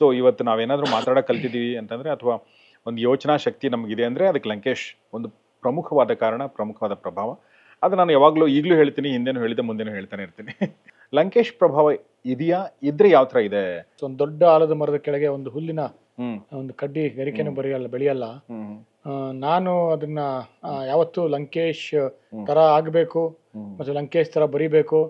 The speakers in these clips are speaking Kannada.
ಸೊ ಇವತ್ತು ನಾವೇನಾದರೂ ಮಾತಾಡೋಕೆ ಕಲ್ತಿದ್ದೀವಿ ಅಂತಂದರೆ ಅಥವಾ ಒಂದು ಯೋಚನಾ ಶಕ್ತಿ ನಮಗಿದೆ ಅಂದರೆ ಅದಕ್ಕೆ ಲಂಕೇಶ್ ಒಂದು ಪ್ರಮುಖವಾದ ಕಾರಣ ಪ್ರಮುಖವಾದ ಪ್ರಭಾವ. ಅದು ನಾನು ಯಾವಾಗಲೂ ಈಗಲೂ ಹೇಳ್ತೀನಿ ಹಿಂದೆನೂ ಹೇಳಿದೆ ಮುಂದೆನೂ ಹೇಳ್ತಾನೆ ಇರ್ತೀನಿ. ಲಂಕೇಶ್ ಪ್ರಭಾವ ಇದೆಯಾ? ಇದ್ರೆ ಯಾವ ಥರ ಇದೆ? ಒಂದು ದೊಡ್ಡ ಆಲದ ಮರದ ಕೆಳಗೆ ಒಂದು ಹುಲ್ಲಿನ ಒಂದು ಕಡ್ಡಿ ಗರಿಕೆನೂ ಬರೆಯಲ್ಲ ಬೆಳೆಯಲ್ಲ. ನಾನು ಅದನ್ನ ಯಾವತ್ತು ಲಂಕೇಶ್ ತರ ಆಗ್ಬೇಕು ಮತ್ತೆ ಲಂಕೇಶ್ ತರ ಬರಿಬೇಕು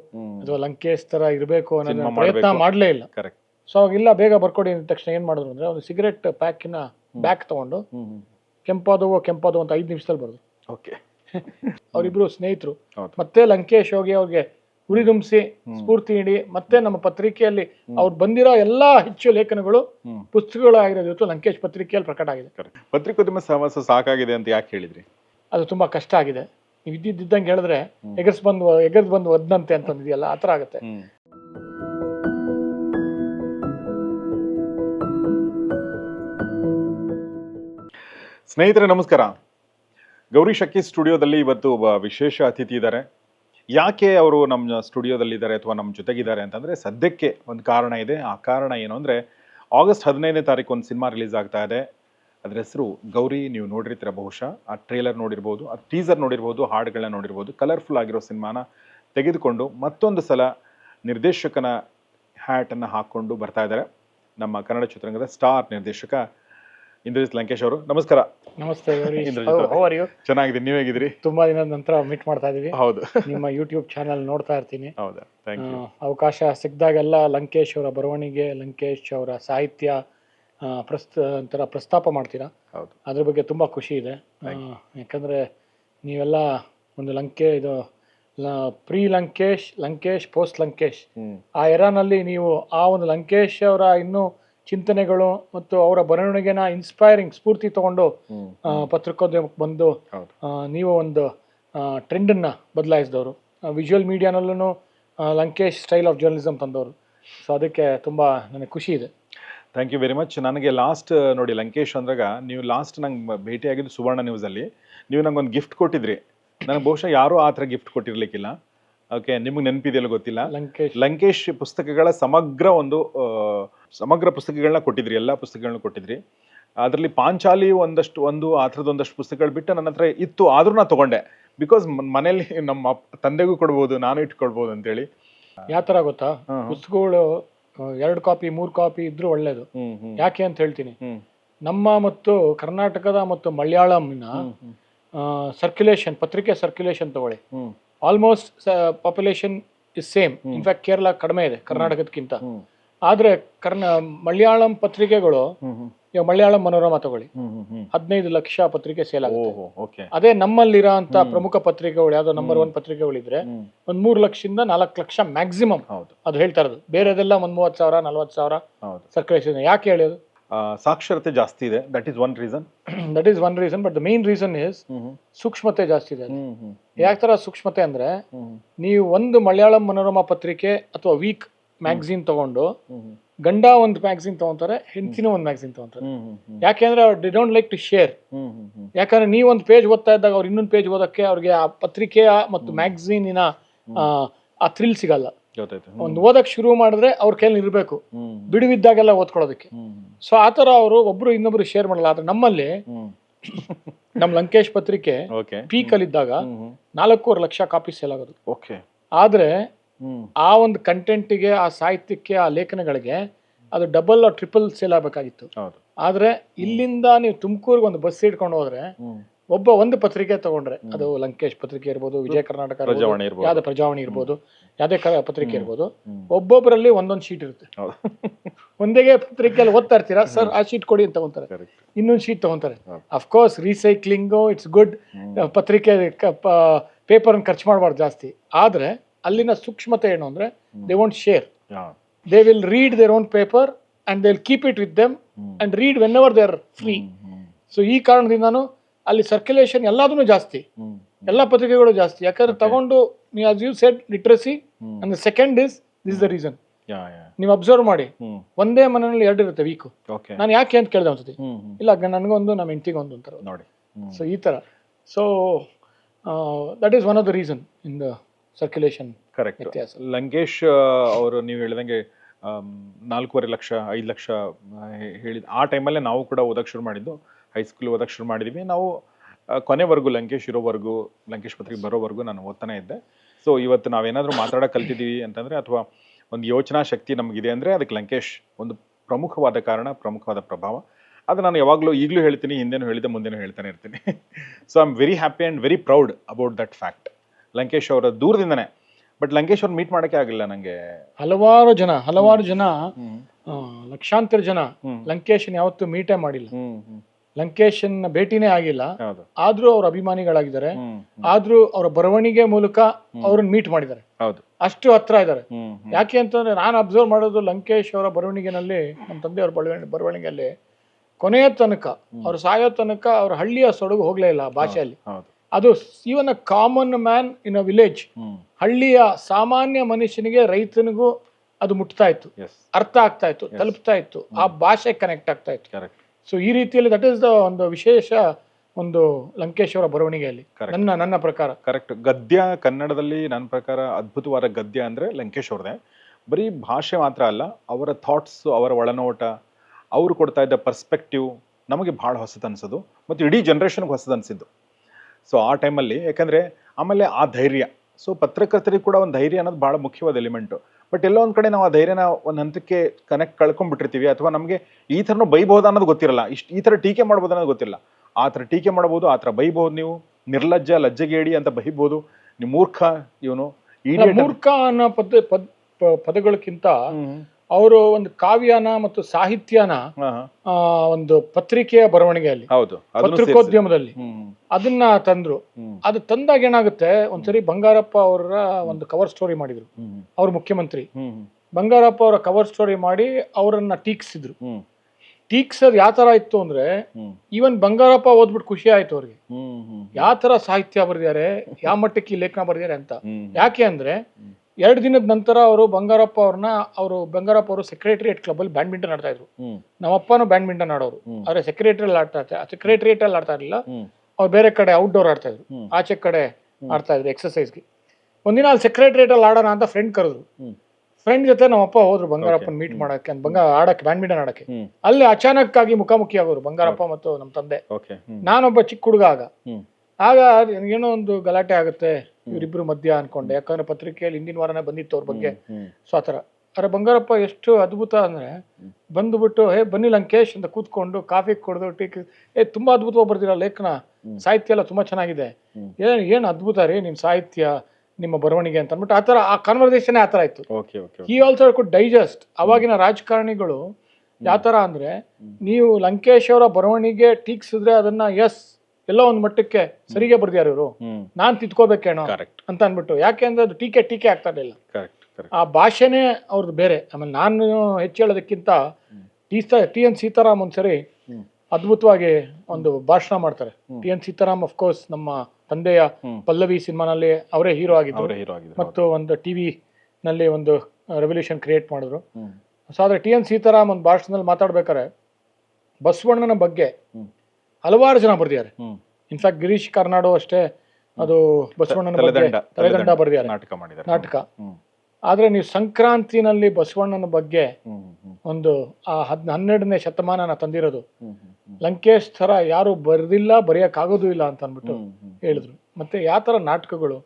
ಅಥವಾ ಲಂಕೇಶ್ ತರ ಇರಬೇಕು ಅನ್ನೋದನ್ನ ಪ್ರಯತ್ನ. ಮಾಡಲೇ ಇಲ್ಲ. ಕರೆಕ್ಟ್ ಸೊ ಅವಾಗ ಇಲ್ಲ ಬೇಗ ಬರ್ಕೊಡಿ ಅಂದ ತಕ್ಷಣ ಏನ್ ಮಾಡಿದ್ರು ಅಂದ್ರೆ ಒಂದು ಸಿಗರೆಟ್ ಪ್ಯಾಕಿನ ಬ್ಯಾಕ್ ತಗೊಂಡು ಕೆಂಪದು ಕೆಂಪಾದವು ಕೆಂಪಾದವು ಅಂತ ಐದು ನಿಮಿಷದಲ್ಲಿ ಬರೋದು. ಓಕೆ. ಅವರಿಬ್ರು ಸ್ನೇಹಿತರು. ಮತ್ತೆ ಲಂಕೇಶ್ ಹೋಗಿ ಅವ್ರಿಗೆ ಹುರಿದುಂಬಿಸಿ ಸ್ಫೂರ್ತಿ ನೀಡಿ ಮತ್ತೆ ನಮ್ಮ ಪತ್ರಿಕೆಯಲ್ಲಿ ಅವ್ರು ಬಂದಿರೋ ಎಲ್ಲಾ ಹೆಚ್ಚು ಲೇಖನಗಳು ಪುಸ್ತಕಗಳು ಪುಸ್ತಕಗಳಾಗಿರೋದು ಇವತ್ತು ಲಂಕೇಶ್ ಪತ್ರಿಕೆಯಲ್ಲಿ ಪ್ರಕಟ ಆಗಿದೆ. ಪತ್ರಿಕೋದ್ಯಮ ಸಹವಾಸ ಸಾಕಾಗಿದೆ ಅಂತ ಯಾಕೆ ಹೇಳಿದ್ರಿ? ಅದು ತುಂಬಾ ಕಷ್ಟ ಆಗಿದೆ. ನೀವು ಇದ್ದಿದ್ದಂಗೆ ಹೇಳಿದ್ರೆ ಎಗರ್ಸ್ ಬಂದು ಎಗರ್ಸ್ ಬಂದು ಒದ್ನಂತೆ ಅಂತಂದಿದೆಯಲ್ಲ ಆ ಥರ ಆಗುತ್ತೆ. ಸ್ನೇಹಿತರೆ, ನಮಸ್ಕಾರ. ಗೌರಿ ಶಕ್ಕಿ ಸ್ಟುಡಿಯೋದಲ್ಲಿ ಇವತ್ತು ಒಬ್ಬ ವಿಶೇಷ ಅತಿಥಿ ಇದ್ದಾರೆ. ಯಾಕೆ ಅವರು ನಮ್ಮ ಸ್ಟುಡಿಯೋದಲ್ಲಿ ಇದ್ದಾರೆ ಅಥವಾ ನಮ್ಮ ಜೊತೆಗಿದ್ದಾರೆ ಅಂತಂದರೆ, ಸದ್ಯಕ್ಕೆ ಒಂದು ಕಾರಣ ಇದೆ. ಆ ಕಾರಣ ಏನು ಅಂದರೆ, ಆಗಸ್ಟ್ ಹದಿನೈದನೇ ತಾರೀಕು ಒಂದು ಸಿನಿಮಾ ರಿಲೀಸ್ ಆಗ್ತಾ ಇದೆ. ಅದರ ಹೆಸರು ಗೌರಿ, ನೀವು ನೋಡಿರ್ತೀರ ಬಹುಶಃ. ಆ ಟ್ರೇಲರ್ ನೋಡಿರ್ಬೋದು, ಆ ಟೀಸರ್ ನೋಡಿರ್ಬೋದು ಹಾಡುಗಳನ್ನ ನೋಡಿರ್ಬೋದು. ಕಲರ್ಫುಲ್ ಆಗಿರೋ ಸಿನಿಮಾನ ತೆಗೆದುಕೊಂಡು ಮತ್ತೊಂದು ಸಲ ನಿರ್ದೇಶಕನ ಹ್ಯಾಟನ್ನು ಹಾಕ್ಕೊಂಡು ಬರ್ತಾ ಇದ್ದಾರೆ. ನಮ್ಮ ಕನ್ನಡ ಚಿತ್ರರಂಗದ ಸ್ಟಾರ್ ನಿರ್ದೇಶಕ ಇಂದ್ರಜಿತ್ ಲಂಕೇಶ್ ಅವರು. ನಮಸ್ಕಾರ. ನಮಸ್ತೆ ಚೆನ್ನಾಗಿದ್ದೀನಿ. ನೀವು ಹೇಗಿದ್ರಿ ತುಂಬಾ ದಿನದ ನಂತರ ಮೀಟ್ ಮಾಡ್ತಾ ಇದೀವಿ ಹೌದು. ನಿಮ್ಮ ಯೂಟ್ಯೂಬ್ ಚಾನಲ್ ನೋಡ್ತಾ ಇರ್ತೀನಿ. ಹೌದಾ? ಅವಕಾಶ ಸಿಕ್ಕಿದಾಗೆಲ್ಲ ಲಂಕೇಶ್ ಅವರ ಬರವಣಿಗೆ ಲಂಕೇಶ್ ಅವರ ಸಾಹಿತ್ಯ ಪ್ರಸ್ತ ಒಂಥರ ಪ್ರಸ್ತಾಪ ಮಾಡ್ತೀರಾ? ಅದ್ರ ಬಗ್ಗೆ ತುಂಬಾ ಖುಷಿ ಇದೆ. ಯಾಕಂದ್ರೆ ನೀವೆಲ್ಲ ಒಂದು ಲಂಕೆ ಇದು ಪ್ರೀ ಲಂಕೇಶ್ ಲಂಕೇಶ್ ಪೋಸ್ಟ್ ಲಂಕೇಶ್ ಆ ಎರಾನಲ್ಲಿ ನೀವು ಆ ಒಂದು ಲಂಕೇಶ್ ಅವರ ಇನ್ನೂ ಚಿಂತನೆಗಳು ಮತ್ತು ಅವರ ಬರವಣಿಗೆನ ಇನ್ಸ್ಪೈರಿಂಗ್ ಸ್ಫೂರ್ತಿ ತಗೊಂಡು ಪತ್ರಿಕೋದ್ಯಮಕ್ಕೆ ಬಂದು ನೀವು ಒಂದು ಟ್ರೆಂಡನ್ನು ಬದಲಾಯಿಸಿದವರು. ವಿಜುವಲ್ ಮೀಡಿಯಾನಲ್ಲೂ ಲಂಕೇಶ್ ಸ್ಟೈಲ್ ಆಫ್ ಜರ್ನಲಿಸಮ್ ತಂದವರು. ಸೊ ಅದಕ್ಕೆ ತುಂಬ ನನಗೆ ಖುಷಿ ಇದೆ. ಥ್ಯಾಂಕ್ ಯು ವೆರಿ ಮಚ್ ನನಗೆ ಲಾಸ್ಟ್ ನೋಡಿ ಲಂಕೇಶ್ ಅಂದ್ರಾಗ ನೀವು ಲಾಸ್ಟ್ ನಂಗೆ ಭೇಟಿಯಾಗಿದ್ದು ಸುವರ್ಣ ನ್ಯೂಸಲ್ಲಿ ನೀವು ನಂಗೆ ಒಂದು ಗಿಫ್ಟ್ ಕೊಟ್ಟಿದ್ರಿ. ನನಗೆ ಬಹುಶಃ ಯಾರೂ ಆ ಥರ ಗಿಫ್ಟ್ ಕೊಟ್ಟಿರಲಿಕ್ಕಿಲ್ಲ. ಓಕೆ ನಿಮಗೆ ನೆನಪಿದೆಯಲ್ಲ ಗೊತ್ತಿಲ್ಲ. ಲಂಕೇಶ್. ಲಂಕೇಶ್ ಪುಸ್ತಕಗಳ ಸಮಗ್ರ ಒಂದು ಸಮಗ್ರ ಪುಸ್ತಕಗಳನ್ನ ಕೊಟ್ಟಿದ್ರಿ ಎಲ್ಲ ಪುಸ್ತಕಗಳನ್ನ ಕೊಟ್ಟಿದ್ರಿ. ಅದರಲ್ಲಿ ಪಾಂಚಾಲಿ ಒಂದಷ್ಟು ಒಂದು ಆ ಥರದ ಒಂದಷ್ಟು ಪುಸ್ತಕಗಳು ಬಿಟ್ಟು ನನ್ನ ಹತ್ರ ಇತ್ತು ಆದರೂ ನಾನು ತಗೊಂಡೆ. ಬಿಕಾಸ್ ಮನೇಲಿ ನಮ್ಮ ತಂದೆಗೂ ಕೊಡ್ಬೋದು ನಾನು ಇಟ್ಕೊಳ್ಬೋದು ಅಂತೇಳಿ. ಯಾವ ಥರ ಗೊತ್ತಾ? ಪುಸ್ತಕಗಳು ಎರಡು ಕಾಪಿ ಮೂರು ಕಾಪಿ ಇದ್ರೂ ಒಳ್ಳೇದು. ಯಾಕೆ ಅಂತ ಹೇಳ್ತೀನಿ. ನಮ್ಮ ಮತ್ತು ಕರ್ನಾಟಕದ ಮತ್ತು ಮಲಯಾಳಂನ ಸರ್ಕ್ಯುಲೇಷನ್ ಪತ್ರಿಕೆ ಸರ್ಕ್ಯುಲೇಷನ್ ತಗೊಳ್ಳಿ. Almost population is same in fact Kerala ಕಡಿಮೆ ಇದೆ ಕರ್ನಾಟಕದಕ್ಕಿಂತ. ಆದ್ರೆ ಕರ್ನ ಮಲಯಾಳಂ ಪತ್ರಿಕೆಗಳು ಈಗ ಮಲಯಾಳಂ ಮನೋರಮ ತಗೊಳ್ಳಿ. ಹದಿನೈದು ಲಕ್ಷ ಪತ್ರಿಕೆ ಸೇಲ್ ಆಗುತ್ತೆ. ಅದೇ ನಮ್ಮಲ್ಲಿರೋ ಅಂತ ಪ್ರಮುಖ ಪತ್ರಿಕೆಗಳು ಯಾವ್ದೋ ನಂಬರ್ ಒನ್ ಪತ್ರಿಕೆಗಳಿದ್ರೆ ಒಂದ್ ಮೂರ್ ಲಕ್ಷದಿಂದ ನಾಲ್ಕು ಲಕ್ಷ ಮ್ಯಾಕ್ಸಿಮಮ್ ಹೌದು. ಅದು ಹೇಳ್ತಾ ಇರೋದು. ಬೇರೆದೆಲ್ಲ ಒಂದ್ ಮೂವತ್ ಸಾವಿರ ನಲ್ವತ್ ಸಾವಿರ ಹೌದು. ಸರ್ಕ್ಯುಲೇಷನ್ ಯಾಕೆ ಹೇಳೋದು ಸಾಕ್ಷರತೆ ಜಾಸ್ತಿ ಇದೆ. That is one reason that is one reason but the main reason is ಸೂಕ್ಷ್ಮತೆ ಜಾಸ್ತಿ ಇದೆ ಯಾಕೆ ತರ ಸೂಕ್ಷ್ಮತೆ ಅಂದ್ರೆ ನೀವು ಒಂದು ಮಲಯಾಳಂ ಮನೋರಮ ಪತ್ರಿಕೆ ಅಥವಾ ವೀಕ್ ಮ್ಯಾಗಝಿನ್ ತಗೊಂಡು ಗಂಡ ಒಂದು ಮ್ಯಾಗ್ಝಿನ್ ತಗೊಂತಾರೆ ಹೆಂಡತಿನ ಒಂದು ಮ್ಯಾಗ್ಝಿನ್ ತಗೊಂತಾರೆ. ಯಾಕೆಂದ್ರೆ ಅವ್ರು they don't like to share. ಯಾಕಂದ್ರೆ ನೀವ್ ಒಂದ್ ಪೇಜ್ ಓದ್ತಾ ಇದ್ದಾಗ ಅವ್ರು ಇನ್ನೊಂದು ಪೇಜ್ ಓದಕ್ಕೆ ಅವ್ರಿಗೆ ಆ ಪತ್ರಿಕೆಯ ಮತ್ತು ಮ್ಯಾಗಝೀನಿನ ಆ ಥ್ರಿಲ್ ಸಿಗಲ್ಲ. ಒಂದು ಓದಕ್ ಶುರು ಮಾಡಿದ್ರೆ ಅವ್ರ ಕೈಲಿ ಇರಬೇಕು. ಬಿಡುವಿದ್ದಾಗೆಲ್ಲ ಓದ್ಕೊಳ್ಳೋದಕ್ಕೆ. ಸೊ ಆತರ ಥರ ಅವರು ಒಬ್ರು ಇನ್ನೊಬ್ರು ಶೇರ್ ಮಾಡಲ್ಲ. ಆದ್ರೆ ನಮ್ಮಲ್ಲಿ ನಮ್ ನಮ್ಮ ಲಂಕೇಶ್ ಪತ್ರಿಕೆ ಪೀಕ್ ಅಲ್ಲಿದ್ದಾಗ ಹ್ಮ್ ಹ್ಮ್. ನಾಲ್ಕೂವರೆ ಲಕ್ಷ ಕಾಪಿ ಸೇಲ್ ಆಗೋದು. ಓಕೆ ಆದ್ರೆ ಆ ಒಂದು ಕಂಟೆಂಟಿಗೆ ಆ ಸಾಹಿತ್ಯಕ್ಕೆ ಆ ಲೇಖನಗಳಿಗೆ ಅದು ಡಬಲ್ ಟ್ರಿಪಲ್ ಸೇಲ್ ಆಗಬೇಕಾಗಿತ್ತು. ಆದ್ರೆ ಇಲ್ಲಿಂದ ನೀವು ತುಮಕೂರಿಗೆ ಒಂದು ಬಸ್ ಇಟ್ಕೊಂಡು ಹೋದ್ರೆ ಒಬ್ಬ ಒಂದು ಪತ್ರಿಕೆ ತಗೊಂಡ್ರೆ ಅದು ಲಂಕೇಶ್ ಪತ್ರಿಕೆ ಇರ್ಬೋದು ವಿಜಯ ಕರ್ನಾಟಕ. ಯಾವ್ದೇ ಪ್ರಜಾವಾಣಿ ಇರ್ಬೋದು ಯಾವ್ದೇ ಕ- ಪತ್ರಿಕೆ ಇರ್ಬೋದು. ಒಬ್ಬೊಬ್ಬರಲ್ಲಿ ಒಂದೊಂದು ಶೀಟ್ ಇರುತ್ತೆ. ಒಂದೇ ಪತ್ರಿಕೆಯಲ್ಲಿ ಓದ್ತಾ ಇರ್ತೀರಾ? ಸರ್ ಆ ಶೀಟ್ ಕೊಡಿ ಅಂತ ತಗೊಂತಾರೆ. ಇನ್ನೊಂದು ಶೀಟ್ ತಗೊಂತಾರೆ. Of course recycling it's good ಪತ್ರಿಕೆ ಪೇಪರ್ ಖರ್ಚು ಮಾಡಬಾರ್ದು ಜಾಸ್ತಿ. ಆದ್ರೆ ಅಲ್ಲಿನ ಸೂಕ್ಷ್ಮತೆ ಏನು ಅಂದ್ರೆ they want share they will read their own paper and they will keep it with them. And read whenever they are free so ಈ ಕಾರಣದಿಂದಾನು ಅಲ್ಲಿ ಸರ್ಕ್ಯುಲೇಷನ್ ಎಲ್ಲದೂ ಜಾಸ್ತಿ. ಎಲ್ಲ ಪತ್ರಿಕೆಗಳು ಜಾಸ್ತಿ. ಯಾಕಂದ್ರೆ ತಗೊಂಡು ನೀವು as you said literacy. And second is this the reason ನೀವು ಅಬ್ಸರ್ವ್ ಮಾಡಿ. ಒಂದೇ ಮನೆಯಲ್ಲಿ ಎರಡು ಇರುತ್ತೆ ವೀಕು ಓಕೆ. ನಾನು ಯಾಕೆ ಅಂತ ಕೇಳಿದೆ ಒಂದ್ಸತಿ. ಇಲ್ಲ ನನಗೊಂದು ನಮ್ಮ ಹೆಂಡತಿಗೊಂದು ಅಂತಾರೆ ನೋಡಿ. ಸೊ ಈ ತರ. So that is one of the reason in the circulation correct. Lankesh ಅವರು ನೀವು ಹೇಳಿದಂಗೆ ನಾಲ್ಕೂವರೆ ಲಕ್ಷ ಐದು ಲಕ್ಷ ಹೇಳಿದ ಆ ಟೈಮಲ್ಲೇ ನಾವು ಕೂಡ ಓದಕ್ಕೆ ಶುರು ಮಾಡಿದ್ದು. ಹೈಸ್ಕೂಲ್ ಓದಕ್ಕೆ ಶುರು ಮಾಡಿದ್ವಿ. ನಾವು ಕೊನೆವರೆಗೂ ಲಂಕೇಶ್ ಇರೋವರೆಗೂ ಲಂಕೇಶ್ ಪತ್ರಿಕೆ ಬರೋವರೆಗೂ ನಾನು ಓದ್ತಾನೆ ಇದ್ದೆ. ಸೊ ಇವತ್ತು ನಾವೇನಾದರೂ ಮಾತಾಡೋಕೆ ಕಲ್ತಿದ್ದೀವಿ ಅಂತಂದರೆ ಅಥವಾ ಒಂದು ಯೋಚನಾ ಶಕ್ತಿ ನಮಗಿದೆ ಅಂದರೆ ಅದಕ್ಕೆ ಲಂಕೇಶ್ ಒಂದು ಪ್ರಮುಖವಾದ ಕಾರಣ ಪ್ರಮುಖವಾದ ಪ್ರಭಾವ. ಅದು ನಾನು ಯಾವಾಗಲೂ ಈಗಲೂ ಹೇಳ್ತೀನಿ ಹಿಂದೇನು ಹೇಳಿದೆ ಮುಂದೆನೂ ಹೇಳ್ತಾನೆ ಇರ್ತೀನಿ. So I am very happy and very proud about that fact Lankesh ಅವರ ದೂರದಿಂದನೇ. ಬಟ್ ಲಂಕೇಶ್ ಅವ್ರು ಮೀಟ್ ಮಾಡಕ್ಕೆ ಆಗಿಲ್ಲ ನನಗೆ ಹಲವಾರು ಜನ ಹಲವಾರು ಜನ ಲಕ್ಷಾಂತರ ಜನ ಲಂಕೇಶ್ ಲಂಕೇಶನ್ ಯಾವತ್ತೂ ಮೀಟೇ ಮಾಡಿಲ್ಲ. ಲಂಕೇಶನ್ ಭೇಟಿನೇ ಆಗಿಲ್ಲ. ಆದ್ರೂ ಅವ್ರ ಅಭಿಮಾನಿಗಳಾಗಿದ್ದಾರೆ. ಆದ್ರೂ ಅವರ ಬರವಣಿಗೆ ಮೂಲಕ ಅವ್ರನ್ನ ಮೀಟ್ ಮಾಡಿದ್ದಾರೆ. ಹೌದು. ಅಷ್ಟು ಹತ್ರ ಇದ್ದಾರೆ. ಯಾಕೆ ಅಂತಂದ್ರೆ ನಾನು ಅಬ್ಸರ್ವ್ ಮಾಡೋದು ಲಂಕೇಶ್ ಅವರ ಬರವಣಿಗೆನಲ್ಲಿ ನಮ್ಮ ತಂದೆಯವರ ಬರವಣಿಗೆ ಬರವಣಿಗೆಯಲ್ಲಿ ಕೊನೆಯ ತನಕ ಅವ್ರು ಸಾಯೋ ತನಕ ಅವ್ರ ಹಳ್ಳಿಯ ಸೊಡಗು ಹೋಗ್ಲೇ ಇಲ್ಲ ಆ ಭಾಷೆಯಲ್ಲಿ ಅದು even a common man in a village ಹಳ್ಳಿಯ ಸಾಮಾನ್ಯ ಮನುಷ್ಯನಿಗೆ ರೈತನಿಗೂ ಅದು ಮುಟ್ತಾ ಇತ್ತು. ಅರ್ಥ ಆಗ್ತಾ ಇತ್ತು ತಲುಪ್ತಾ ಇತ್ತು ಆ ಭಾಷೆ ಕನೆಕ್ಟ್ ಆಗ್ತಾ ಇತ್ತು. ಕರೆಕ್ಟ್ ಸೊ ಈ ರೀತಿಯಲ್ಲಿ ದಟ್ ಇಸ್ ದ ಒಂದು ವಿಶೇಷ ಒಂದು ಲಂಕೇಶ್ವರ ಬರವಣಿಗೆಯಲ್ಲಿ. ನನ್ನ ನನ್ನ ಪ್ರಕಾರ. ಕರೆಕ್ಟ್ ಗದ್ಯ ಕನ್ನಡದಲ್ಲಿ ನನ್ನ ಪ್ರಕಾರ ಅದ್ಭುತವಾದ ಗದ್ಯ ಅಂದ್ರೆ ಲಂಕೇಶ್ ಅವ್ರದೇ ಬರೀ ಭಾಷೆ ಮಾತ್ರ ಅಲ್ಲ ಅವರ ಥಾಟ್ಸ್ ಅವರ ಒಳನೋಟ ಅವರು ಕೊಡ್ತಾ ಇದ್ದ ಪರ್ಸ್ಪೆಕ್ಟಿವ್ ನಮಗೆ ಭಾಳ ಹೊಸದು ಅನ್ಸೋದು. ಮತ್ತು ಇಡೀ ಜನ್ರೇಷನ್ಗೆ ಹೊಸದು ಅನಿಸಿದ್ದು. ಸೊ ಆ ಟೈಮಲ್ಲಿ ಯಾಕಂದರೆ ಆಮೇಲೆ ಆ ಧೈರ್ಯ. ಸೊ ಪತ್ರಕರ್ತರಿಗೆ ಕೂಡ ಒಂದು ಧೈರ್ಯ ಅನ್ನೋದು ಭಾಳ ಮುಖ್ಯವಾದ ಎಲಿಮೆಂಟು ಬಟ್ ಎಲ್ಲೋ ಒಂದು ಕಡೆ ನಾವು ಆ ಧೈರ್ಯನ ಒಂದು ಹಂತಕ್ಕೆ ಕನೆಕ್ಟ್ ಕಳ್ಕೊಂಡ್ಬಿಟ್ಟಿರ್ತೀವಿ ಅಥವಾ ನಮಗೆ ಈ ಥರನೂ ಬೈಬಹುದು ಅನ್ನೋದು ಗೊತ್ತಿರಲ್ಲ. ಇಷ್ಟು ಈ ಥರ ಟೀಕೆ ಮಾಡ್ಬೋದು ಅನ್ನೋದು ಗೊತ್ತಿಲ್ಲ. ಆ ಥರ ಟೀಕೆ ಮಾಡ್ಬೋದು ಆ ಥರ ಬೈಬೋದು ನೀವು. ನಿರ್ಲಜ್ಜ ಲಜ್ಜೆಗೇಡಿ ಅಂತ ಬೈಬೋದು ನೀವು ಮೂರ್ಖ ಇವನು ಮೂರ್ಖ ಅನ್ನೋ ಪದ ಪದಗಳಕ್ಕಿಂತ ಅವರು ಒಂದು ಕಾವ್ಯನ ಮತ್ತು ಸಾಹಿತ್ಯನ ಆ, ಒಂದು ಪತ್ರಿಕೆಯ ಬರವಣಿಗೆಯಲ್ಲಿ ಪತ್ರಿಕೋದ್ಯಮದಲ್ಲಿ ಅದನ್ನ ತಂದ್ರು. ಅದು ತಂದಾಗ ಏನಾಗುತ್ತೆ ಒಂದ್ಸರಿ ಬಂಗಾರಪ್ಪ ಅವರ ಒಂದು ಕವರ್ ಸ್ಟೋರಿ ಮಾಡಿದ್ರು. ಅವ್ರ ಮುಖ್ಯಮಂತ್ರಿ. ಬಂಗಾರಪ್ಪ ಅವರ ಕವರ್ ಸ್ಟೋರಿ ಮಾಡಿ ಅವರನ್ನ ಟೀಕ್ಸಿದ್ರು. ಟೀಕ್ಸದ್ ಯಾತರ ಯಾವ ತರ ಇತ್ತು ಅಂದ್ರೆ ಈವನ್ ಬಂಗಾರಪ್ಪ ಓದ್ಬಿಟ್ಟು ಖುಷಿ ಆಯ್ತು ಅವ್ರಿಗೆ. ಯಾವ ತರ ಸಾಹಿತ್ಯ ಬರೆದಿದ್ದಾರೆ ಯಾವ ಮಟ್ಟಕ್ಕೆ ಈ ಲೇಖನ ಬರೆದಿದ್ದಾರೆ ಅಂತ. ಯಾಕೆ ಅಂದ್ರೆ ಎರಡು ದಿನದ ನಂತರ ಅವರು ಬಂಗಾರಪ್ಪ ಅವ್ರನ್ನ ಅವರು ಬಂಗಾರಪ್ಪ ಅವರು ಸೆಕ್ರೆಟರಿಯೇಟ್ ಕ್ಲಬ್ ಅಲ್ಲಿ ಬ್ಯಾಡ್ಮಿಂಟನ್ ಆಡ್ತಾ ಇದ್ರು. ನಮ್ಮಪ್ಪನು ಬ್ಯಾಡ್ಮಿಂಟನ್ ಆಡೋರು. ಆದ್ರೆ ಸೆಕ್ರೆಟರಿಯಲ್ಲಿ ಆಡ್ತಾ ಸೆಕ್ರೆಟರಿಯೇಟ್ ಅಲ್ಲಿ ಆಡ್ತಾ ಇರಲಿಲ್ಲ. ಅವ್ರು ಬೇರೆ ಕಡೆ ಔಟ್ಡೋರ್ ಆಡ್ತಾ ಇದ್ರು. ಆಚೆ ಕಡೆ ಆಡ್ತಾ ಇದ್ರು ಎಕ್ಸಸೈಸ್ಗೆ ಒಂದಿನ ಅಲ್ಲಿ ಸೆಕ್ರೆಟರಿಯೇಟ್ ಅಲ್ಲಿ ಆಡೋಣ ಅಂತ ಫ್ರೆಂಡ್ ಕರೆದ್ರು. ಫ್ರೆಂಡ್ ಜೊತೆ ನಮ್ಮಪ್ಪ ಹೋದ್ರು ಬಂಗಾರಪ್ಪನ ಮೀಟ್ ಮಾಡಕ್ಕೆ ಬಂಗಾರ ಆಡಕ್ಕೆ ಬ್ಯಾಡ್ಮಿಂಟನ್ ಆಡಕ್ಕೆ. ಅಲ್ಲಿ ಅಚಾನಕ್ ಆಗಿ ಮುಖಾಮುಖಿ ಆಗೋರು ಬಂಗಾರಪ್ಪ ಮತ್ತು ನಮ್ಮ ತಂದೆ. ನಾನೊಬ್ಬ ಚಿಕ್ಕ ಹುಡುಗ ಆಗ. ಆಗ ಏನೋ ಒಂದು ಗಲಾಟೆ ಆಗುತ್ತೆ. ಇವರಿಬ್ರು ಮಧ್ಯ ಅನ್ಕೊಂಡೆ. ಯಾಕಂದ್ರೆ ಪತ್ರಿಕೆಯಲ್ಲಿ ಹಿಂದಿನ ವಾರನೇ ಬಂದಿತ್ತು ಅವ್ರ ಬಗ್ಗೆ. ಸೊ ಆತರ ಅರೆ ಆದ್ರೆ ಬಂಗಾರಪ್ಪ ಎಷ್ಟು ಅದ್ಭುತ ಅಂದ್ರೆ ಬಂದುಬಿಟ್ಟು ಹೇ ಬನ್ನಿ ಲಂಕೇಶ್ ಅಂತ ಕೂತ್ಕೊಂಡು ಕಾಫಿ ಕುಡ್ದು ಟೀ ಏ ತುಂಬಾ ಅದ್ಭುತವಾಗಿ ಬರ್ದಿರ ಲೇಖನ. ಸಾಹಿತ್ಯ ಎಲ್ಲ ತುಂಬಾ ಚೆನ್ನಾಗಿದೆ. ಏನ್ ಏನ್ ಅದ್ಭುತ ರೀ ನಿಮ್ ಸಾಹಿತ್ಯ ನಿಮ್ಮ ಬರವಣಿಗೆ ಅಂತ ಅಂದ್ಬಿಟ್ಟು ಆತರ ಆ ಕಾನ್ವರ್ಸೇಷನ್ ಆತರ ಇತ್ತು okay okay he also could digest ಅವಾಗಿನ ರಾಜಕಾರಣಿಗಳು ಯಾವ ತರ ಅಂದ್ರೆ ನೀವು ಲಂಕೇಶ್ ಅವರ ಬರವಣಿಗೆ ಟೀಕ್ಸಿದ್ರೆ ಅದನ್ನ ಎಸ್ ಎಲ್ಲೋ ಒಂದ್ ಮಟ್ಟಕ್ಕೆ ಸರಿಗೆ ಬರ್ದ್ಯಾರ ಇವರು. ನಾನ್ ತಿದ್ಕೋಬೇಕೇನೋ ಅಂತ ಅನ್ಬಿಟ್ಟು ಯಾಕೆ ಅಂದ್ರೆ ಅದು ಟೀಕೆ ಟೀಕೆ ಆಗ್ತಾ ಇರಲಿಲ್ಲ ಆ ಭಾಷೆನೇ ಅವ್ರದ್ದು ಬೇರೆ. ಆಮೇಲೆ ನಾನು ಹೆಚ್ಚು ಹೇಳೋದಕ್ಕಿಂತ ಟಿ ಟಿ ಎನ್ ಸೀತಾರಾಮ್ ಒಂದ್ಸರಿ ಅದ್ಭುತವಾಗಿ ಒಂದು ಭಾಷಣ ಮಾಡ್ತಾರೆ. ಟಿ ಎನ್ ಸೀತಾರಾಮ್ ಕೋರ್ಸ್ ನಮ್ಮ ತಂದೆಯ ಪಲ್ಲವಿ ಸಿನಿಮಾನಲ್ಲಿ ಅವರೇ ಹೀರೋ ಆಗಿದ್ರು. ಮತ್ತು ಒಂದು ಟಿವಿ ನಲ್ಲಿ ಒಂದು ರೆವಲ್ಯೂಷನ್ ಕ್ರಿಯೇಟ್ ಮಾಡಿದ್ರು. ಸೊ ಆದ್ರೆ ಟಿ ಎನ್ ಸೀತಾರಾಮ್ ಒಂದು ಭಾಷಣದಲ್ಲಿ ಮಾತಾಡ್ಬೇಕಾರೆ ಬಸವಣ್ಣನ ಬಗ್ಗೆ ಹಲವಾರು ಜನ ಬರ್ದಿದ್ದಾರೆ. ಇನ್ಫ್ಯಾಕ್ಟ್ ಗಿರೀಶ್ ಕರ್ನಾಡು ಅಷ್ಟೇ ಅದು ಬಸವಣ್ಣನ ಬಗ್ಗೆ ತಲೆದಂಡ ಬರ್ದಿದ್ದಾರೆ. ನಾಟಕ ಮಾಡಿದ್ದಾರೆ. ನಾಟಕ. ಆದ್ರೆ ನೀವು ಸಂಕ್ರಾಂತಿನಲ್ಲಿ ಬಸವಣ್ಣನ ಬಗ್ಗೆ ಒಂದು ಆ ಹದ್ ಹನ್ನೆರಡನೇ ಶತಮಾನನ ತಂದಿರೋದು. ಲಂಕೇಶ್ ಥರ ಯಾರು ಬರ್ದಿಲ್ಲ ಬರೆಯೋಕ್ಕಾಗೋದು ಇಲ್ಲ ಅಂತ ಅಂದ್ಬಿಟ್ಟು ಹೇಳಿದ್ರು. ಮತ್ತೆ ಯಾವ ಥರ ನಾಟಕಗಳು?